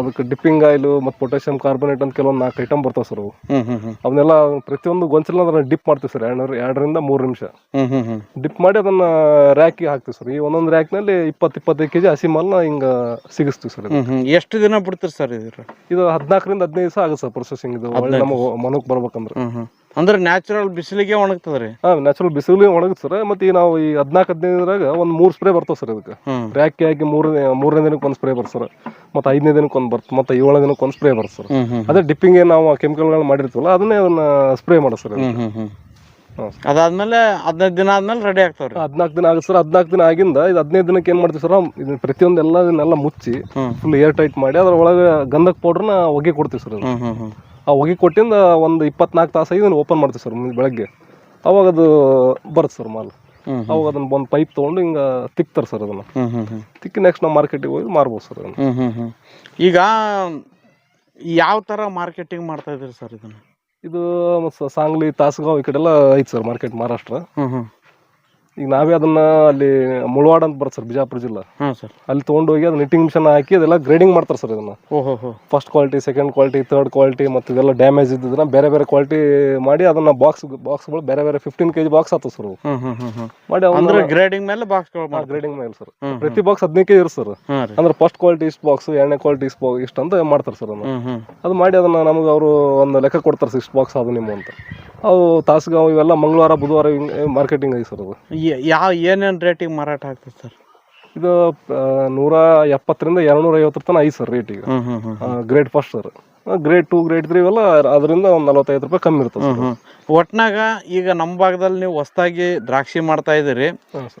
ಅದಕ್ಕೆ ಡಿಪ್ಪಿಂಗ್ ಆಯಿಲ್ ಮತ್ತು ಪೊಟ್ಯಾಷಿಯಂ ಕಾರ್ಬೋನೇಟ್ ಅಂತ ಕೆಲವೊಂದು ನಾಲ್ಕು ಐಟಮ್ ಬರ್ತಾವೆ ಸರ್ ಅವು. ಹ್ಮ್ ಅವನ್ನೆಲ್ಲ ಪ್ರತಿಯೊಂದು ಗೊಂಚಲ ಅದನ್ನ ಡಿಪ್ ಮಾಡ್ತೀವಿ ಸರ್ ಎರಡು ಎರಡರಿಂದ ಮೂರು ನಿಮಿಷ. ಡಿಪ್ ಮಾಡಿ ಅದನ್ನ ರ್ಯಾಕಿಗೆ ಹಾಕ್ತೀವಿ ಸರ್. ಈ ಒಂದೊಂದು ರ್ಯಾಕ್ನಲ್ಲಿ ಇಪ್ಪತ್ತು ಇಪ್ಪತ್ತೈದು ಕೆಜಿ ಹಸಿ ಮಾಲ್ನ ಹಿಂಗೆ ಸಿಗಿಸ್ತೀವಿ ಸರ್ ಎಷ್ಟು ದಿನ ಬಿಡ್ತೀರಿ ಸರ್ ಇದು ಇದು ಹದಿನಾಲ್ಕರಿಂದ ಹದಿನೈದು ದಿವಸ ಆಗುತ್ತೆ ಸರ್ ಪ್ರೊಸೆಸಿಂಗ್ ಇದು. ಒಳ್ಳೆ ನಮಗೆ ಮನಕ್ಕೆ ಬರ್ಬೇಕಂದ್ರೆ. ಅಂದ್ರೆ ನ್ಯಾಚುರಲ್ ಬಿಸಿಲಿಗೆ ಒಣಗ್ತದ ರೀ. ಹಾ ನ್ಯಾಚುರಲ್ ಬಿಸಿಲಿಗೆ ಒಣಗುತ್ತೆ ಸರ್. ಮತ್ತು ಈಗ ನಾವು ಈ ಹದಿನಾಲ್ಕು ಹದಿನೈದರಾಗ ಒಂದು ಮೂರು ಸ್ಪ್ರೇ ಬರ್ತಾವೆ ಸರ್ ಇದಕ್ಕೆ. ಹ್ಮ್. ರ್ಯಾಕಿ ಹಾಕಿ ಮೂರನೇ ಮೂರನೇ ದಿನಕ್ಕೆ ಒಂದು ಸ್ಪ್ರೇ ಬರ್ತದೆ ಸರ್. ಮತ್ತು ಐದನೇ ದಿನಕ್ಕೆ ಒಂದು ಬರ್ತ ಮತ್ತೆ ಏಳನೇ ದಿನಕ್ಕೆ ಒಂದು ಸ್ಪ್ರೇ ಬರ್ತದೆ ಸರ್. ಹ್ಮ್ ಹ್ಮ್ ಅದೇ ಡಿಪ್ಪಿಂಗ್ ನಾವು ಕೆಮಿಕಲ್ಗಳನ್ನ ಮಾಡಿರ್ತೀವಲ್ಲ ಅದನ್ನೇ ಅದನ್ನ ಸ್ಪ್ರೇ ಮಾಡೋದು ಸರ್ ಹ್ಮ್ ಹ್ಮ್ ಹ್ಮ್. ಹಾಂ ಅದಾದ್ಮೇಲೆ ಹದಿನೈದು ದಿನ ಆದ್ಮೇಲೆ ರೆಡಿ ಆಗ್ತಾವ್ರಿ. ಹದಿನಾಲ್ಕು ದಿನ ಆಗುತ್ತೆ ಸರ್. ಹದಿನಾಲ್ಕು ದಿನ ಆಗಿಂದ ಇದು ಹದಿನೈದು ದಿನಕ್ಕೆ ಏನು ಮಾಡ್ತೀವಿ ಸರ್ ಇದನ್ನ ಪ್ರತಿಯೊಂದು ಎಲ್ಲ ಇದನ್ನೆಲ್ಲ ಮುಚ್ಚಿ ಹ್ಮ್. ಫುಲ್ ಏರ್ ಟೈಟ್ ಮಾಡಿ ಅದ್ರ ಒಳಗೆ ಗಂಧಕ್ ಪೌಡ್ರನ್ನ ಒಗೆ ಕೊಡ್ತೀವಿ ಸರ್ ಅದು ಹ್ಮ್ ಹ್ಮ್ ಹ್ಮ್. ಆ ಹೊಗೆ ಕೊಟ್ಟಿಂದ ಒಂದು ಇಪ್ಪತ್ನಾಲ್ಕು ತಾಸು ಇದನ್ನು ಓಪನ್ ಮಾಡ್ತೀವಿ ಸರ್ ಮುಂದೆ ಬೆಳಗ್ಗೆ. ಅವಾಗ ಅದು ಬರುತ್ತೆ ಸರ್ ಮಾಲ್. ಅವಾಗ ಅದನ್ನ ಒಂದು ಪೈಪ್ ತೊಗೊಂಡು ಹಿಂಗೆ ತಿಕ್ತಾರೆ ಸರ್ ಅದನ್ನು. ತಿಕ್ಕಿ ನೆಕ್ಸ್ಟ್ ನಾವು ಮಾರ್ಕೆಟಿಗೆ ಹೋಗಿ ಮಾರ್ಬೋದು ಸರ್ ಅದನ್ನು. ಈಗ ಯಾವ ತರ ಮಾರ್ಕೆಟಿಂಗ್ ಮಾಡ್ತಾ ಇದ್ರಿ ಸರ್ ಇದನ್ನ? ಇದು ಮತ್ತು ಸಾಂಗ್ಲಿ ತಾಸಗಾಂವ್ ಈ ಕಡೆ ಎಲ್ಲ ಐತೆ ಸರ್ ಮಾರ್ಕೆಟ್ ಮಹಾರಾಷ್ಟ್ರ. ಈಗ ನಾವೇ ಅದನ್ನ ಅಲ್ಲಿ ಮುಳವಾಡ ಅಂತ ಬರುತ್ತೆ ಸರ್ ಬಿಜಾಪುರ ಜಿಲ್ಲಾ. ಹಾಂ ಸರ್. ಅಲ್ಲಿ ತೊಗೊಂಡು ಹೋಗಿ ಅದು ನಿಟ್ಟಿಂಗ್ ಮಿಷನ್ ಹಾಕಿ ಅದೆಲ್ಲ ಗ್ರೇಡಿಂಗ್ ಮಾಡ್ತಾರೆ ಸರ್ ಓಹೋ ಹೋ first quality second quality third quality ಮತ್ತು ಇದೆಲ್ಲ ಡ್ಯಾಮೇಜ್ ಇದ್ದದನ್ನ ಬೇರೆ ಬೇರೆ ಕ್ವಾಲಿಟಿ ಮಾಡಿ ಅದನ್ನ ಬಾಕ್ಸ್ ಬಾಕ್ಸ್ಗಳು ಬೇರೆ ಬೇರೆ ಫಿಫ್ಟೀನ್ ಕೆಜಿ ಬಾಕ್ಸ್ ಆತು ಸರ್ ಅವು ಹ್ಮ್ ಹ್ಮ್ ಹ್ಮ್ ಹ್ಮ್. ಮಾಡಿ ಅಂದ್ರೆ ಗ್ರೇಡಿಂಗ್ ಮೇಲೆ ಬಾಕ್ಸ್ ಗ್ರೇಡಿಂಗ್ ಮೇಲೆ ಸರ್. ಹ್ಮ್ ಪ್ರತಿ ಬಾಕ್ಸ್ ಹದಿನೈದು ಕೆಜಿ ಇರುತ್ತೆ ಸರ್. ಹಾಂ ರೀ. ಅಂದ್ರೆ ಫಸ್ಟ್ ಕ್ವಾಲಿಟಿ ಇಷ್ಟು ಬಾಕ್ಸ್ ಎರಡನೇ ಕ್ವಾಲಿಟಿ ಇಷ್ಟು ಇಷ್ಟು ಅಂತ ಮಾಡ್ತಾರೆ ಸರ್ ಅದನ್ನ. ಹ್ಮ್ ಹ್ಮ್. ಅದು ಮಾಡಿ ಅದನ್ನ ನಮಗೆ ಅವರು ಒಂದು ಲೆಕ್ಕ ಕೊಡ್ತಾರೆ ಸರ್ ಇಷ್ಟು ಬಾಕ್ಸ್ ಅದು ನಿಮ್ಮ ಅಂತ. ಅವು ತಾಸಗಾಂವ್ ಇವೆಲ್ಲ ಮಂಗಳವಾರ ಬುಧವಾರ ಮಾರ್ಕೆಟಿಂಗ್ ಐತಿ ಸರ್ ಅದು. ಯಾವ ಏನೇನು ರೇಟಿಗೆ ಮಾರಾಟ ಆಗ್ತದೆ ಸರ್? ಇದು ನೂರ ಎಪ್ಪತ್ತರಿಂದ ಎರಡ್ನೂರ ಐವತ್ತರ ತನಕ ಐದು ಸರ್ ರೇಟ್ ಈಗ. Grade first sir grade two grade three ಇವೆಲ್ಲ ಅದರಿಂದ ಒಂದು ನಲವತ್ತೈದು ರೂಪಾಯಿ ಕಮ್ಮಿ ಇರ್ತದೆ ಒಟ್ನಾಗ ಈಗ ನಮ್ಮ ಭಾಗದಲ್ಲಿ ನೀವು ಹೊಸದಾಗಿ ದ್ರಾಕ್ಷಿ ಮಾಡ್ತಾ ಇದ್ದೀರಿ.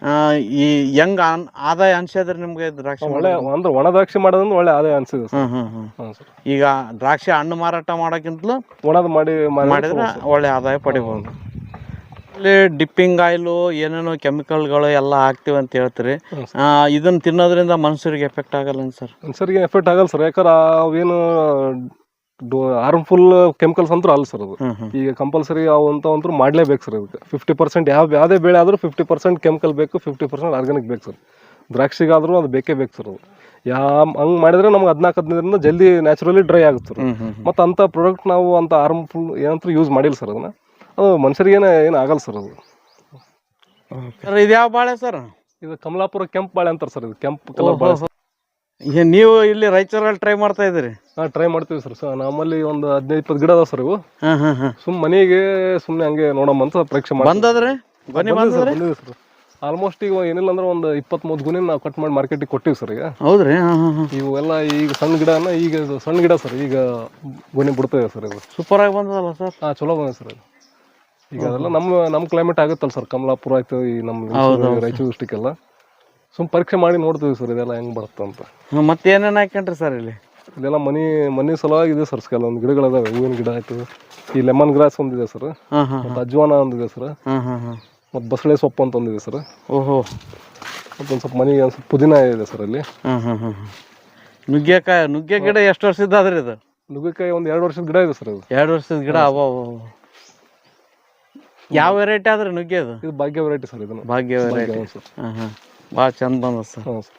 ಆ, ಈ ಹೆಂಗ್ ಆನ್- ಆದಾಯ ಅನ್ಸಿದ್ರಿ ನಿಮ್ಗೆ ದ್ರಾಕ್ಷಿ ಒಳ್ಳೆ ಅಂದ್ರೆ ಒಣ ದ್ರಾಕ್ಷಿ ಮಾಡೋದ್ರಿಂದ ಒಳ್ಳೆ ಆದಾಯ ಅನ್ಸಿದೆ ಸರ್ ಹ್ಮ್ ಹ್ಮ್ ಹ್ಮ್. ಹಾಂ ಸರ್ ಈಗ ದ್ರಾಕ್ಷಿ ಹಣ್ಣು ಮಾರಾಟ ಮಾಡೋಕ್ಕಿಂತಲೂ ಒಣದ್ ಮಾಡಿ ಮಾಡಿದ್ರೆ ಒಳ್ಳೆ ಆದಾಯ ಪಡಿಬೋದು. ಇಲ್ಲಿ ಡಿಪ್ಪಿಂಗ್ ಆಯಿಲು ಏನೇನೋ ಕೆಮಿಕಲ್ಗಳು ಎಲ್ಲ ಹಾಕ್ತಿವಿ ಅಂತ ಹೇಳ್ತೀರಿ. ಇದನ್ನ ತಿನ್ನೋದ್ರಿಂದ ಮನುಷ್ಯರಿಗೆ ಎಫೆಕ್ಟ್ ಆಗಲ್ಲ ಸರ್? ಮನುಷ್ಯರಿಗೆ ಎಫೆಕ್ಟ್ ಆಗಲ್ಲ ಸರ್. ಯಾಕಂದ್ರೆ ಅವೇನು ಹಾರ್ಮ್ಫುಲ್ ಕೆಮಿಕಲ್ಸ್ ಅಂತೂ ಅಲ್ಲ ಸರ್ ಅದು. ಈಗ ಕಂಪಲ್ಸರಿ ಅವು ಅಂತ ಅಂತೂ ಮಾಡಲೇಬೇಕು ಸರ್ ಅದಕ್ಕೆ. ಫಿಫ್ಟಿ ಪರ್ಸೆಂಟ್ ಯಾವ ಯಾವುದೇ ಬೆಳೆ ಆದರೂ ಫಿಫ್ಟಿ ಪರ್ಸೆಂಟ್ ಕೆಮಿಕಲ್ ಬೇಕು ಫಿಫ್ಟಿ ಪರ್ಸೆಂಟ್ ಆರ್ಗ್ಯಾನಿಕ್ ಬೇಕು ಸರ್. ದ್ರಾಕ್ಷಿಗಾದ್ರೂ ಅದು ಬೇಕೇ ಬೇಕು ಸರ್ ಅದು. ಯಾವ ಹಂಗೆ ಮಾಡಿದರೆ ನಮ್ಗೆ ಹದಿನಾಲ್ಕು ಹದಿನೈದರಿಂದ ಜಲ್ದಿ ನ್ಯಾಚುರಲಿ ಡ್ರೈ ಆಗುತ್ತೆ ಸರ್ ಮತ್ತು ಅಂಥ ಪ್ರಾಡಕ್ಟ್ ನಾವು ಅಂತ ಹಾರ್ಮ್ಫುಲ್ ಏನಂತೂ ಯೂಸ್ ಮಾಡಿಲ್ಲ ಸರ್ ಅದನ್ನು. ಅದು ಮನುಷ್ಯರಿಗೆ ಏನು ಆಗಲ್ಲ ಸರ್ ಅದು. ಸರ್ ಇದು ಯಾವ ಬಾಳೆ ಸರ್? ಇದು ಕಮಲಾಪುರ ಕೆಂಪು ಬಾಳೆ ಅಂತಾರೆ ಸರ್ ಇದು ಕೆಂಪು ಕಲರ್ ಬಾಳೆ. ನೀವು ಇಲ್ಲಿ ರಾಯಚೂರಲ್ಲಿ ಟ್ರೈ ಮಾಡ್ತಾ ಇದ್ದೀರಿ? ಹಾಂ ಟ್ರೈ ಮಾಡ್ತೀವಿ ಸರ್. ಸೊ ನಮ್ಮಲ್ಲಿ ಒಂದು ಹದಿನೈದು ಇಪ್ಪತ್ತು ಗಿಡ ಅದಾವೆ ಸರ್ ಇವು. ಹಾಂ ಹಾಂ ಹಾಂ. ಸುಮ್ ಮನೆಗೆ ಸುಮ್ಮನೆ ಹಂಗೆ ನೋಡಮ್ಮ ಅಂತ ಪರೀಕ್ಷೆ ಮಾಡಿ ಬಂದದ್ರಿ? ಬನ್ನಿ ಬಂದಿದೆ ಸರ್ ಆಲ್ಮೋಸ್ಟ್ ಈಗ ಏನಿಲ್ಲ ಅಂದ್ರೆ ಒಂದು ಇಪ್ಪತ್ಮೂರು ಗುನಿ ನಾವು ಕಟ್ ಮಾಡಿ ಮಾರ್ಕೆಟಿಗೆ ಕೊಟ್ಟಿವಿ ಸರ್ ಈಗ. ಹೌದ್ರಿ? ಹಾಂ ಹಾಂ ಹಾಂ. ಇವೆಲ್ಲ ಈಗ ಸಣ್ಣ ಗಿಡನ ಈಗ ಸಣ್ಣ ಗಿಡ ಸರ್ ಈಗ ಗುಣಿ ಬಿಡ್ತೇವೆ ಸರ್ ಇದು ಸೂಪರ್ ಆಗಿ ಬಂದದಲ್ಲ ಸರ್? ಹಾಂ ಚಲೋ ಬಂದಿದೆ ಸರ್ ಇದು ಈಗ ಅದೆಲ್ಲ ನಮ್ಮ ನಮ್ಮ ಕ್ಲೈಮೇಟ್ ಆಗುತ್ತಲ್ಲ ಸರ್ ಕಮಲಾಪುರ ಆಯ್ತು ಈ ನಮ್ಮ. ರಾಯಚೂರು ಡಿಸ್ಟಿಕ್ ಎಲ್ಲ. ಸುಮ್ ಪರೀಕ್ಷೆ ಮಾಡಿ ನೋಡ್ತೀವಿ ಸರ್ ಇದೆಲ್ಲ ಹೆಂಗ್ ಬರುತ್ತೆ ಅಂತ. ಮತ್ತೆ ಏನೇನು ಹಾಕ್ಯಂಡ್ರಿ ಸರ್ ಇಲ್ಲಿ? ಇದೆಲ್ಲ ಮನಿ ಮನಿ ಸಲುವಾಗಿ ಇದೆ ಸರ್ ಕೆಲವೊಂದು ಗಿಡಗಳಿದಾವೆ. ಹೂವಿನ ಗಿಡ ಆಯ್ತು. ಈ ಲೆಮನ್ ಗ್ರಾಸ್ ಒಂದಿದೆ ಸರ್ ಮತ್ತು ಅಜ್ವಾನ ಒಂದಿದೆ ಸರ್ ಮತ್ತು ಬಸಳೆ ಸೊಪ್ಪು ಅಂತ ಒಂದಿದೆ ಸರ್ ಓಹೋ. ಮತ್ತೊಂದು ಸ್ವಲ್ಪ ಮನೆಗೆ ಒಂದು ಸ್ವಲ್ಪ ಪುದೀನ ಇದೆ ಸರ್ ಅಲ್ಲಿ. ನುಗ್ಗೆಕಾಯಿ ನುಗ್ಗೆ ಗಿಡ ಎಷ್ಟು ವರ್ಷದ್ದಾದ್ರಿ ಇದು? ನುಗ್ಗೆಕಾಯಿ ಒಂದು ಎರಡು ವರ್ಷದ ಗಿಡ ಇದೆ ಸರ್ ಇದು ಎರಡು ವರ್ಷದ ಗಿಡ ಅವ ಯಾವ ವೆರೈಟಿ ಆದ್ರೆ ನುಗ್ಗೆ ಇದು ಭಾಗ್ಯ ವೆರೈಟಿ ಸರ್ ಇದನ್ನು. ಭಾಗ್ಯ ವೆರೈಟಿ ಹಾಂ ಹಾಂ ಭಾಳ ಚಂದ ಬಂದ ಸರ್. ಹಾಂ ಸರ್.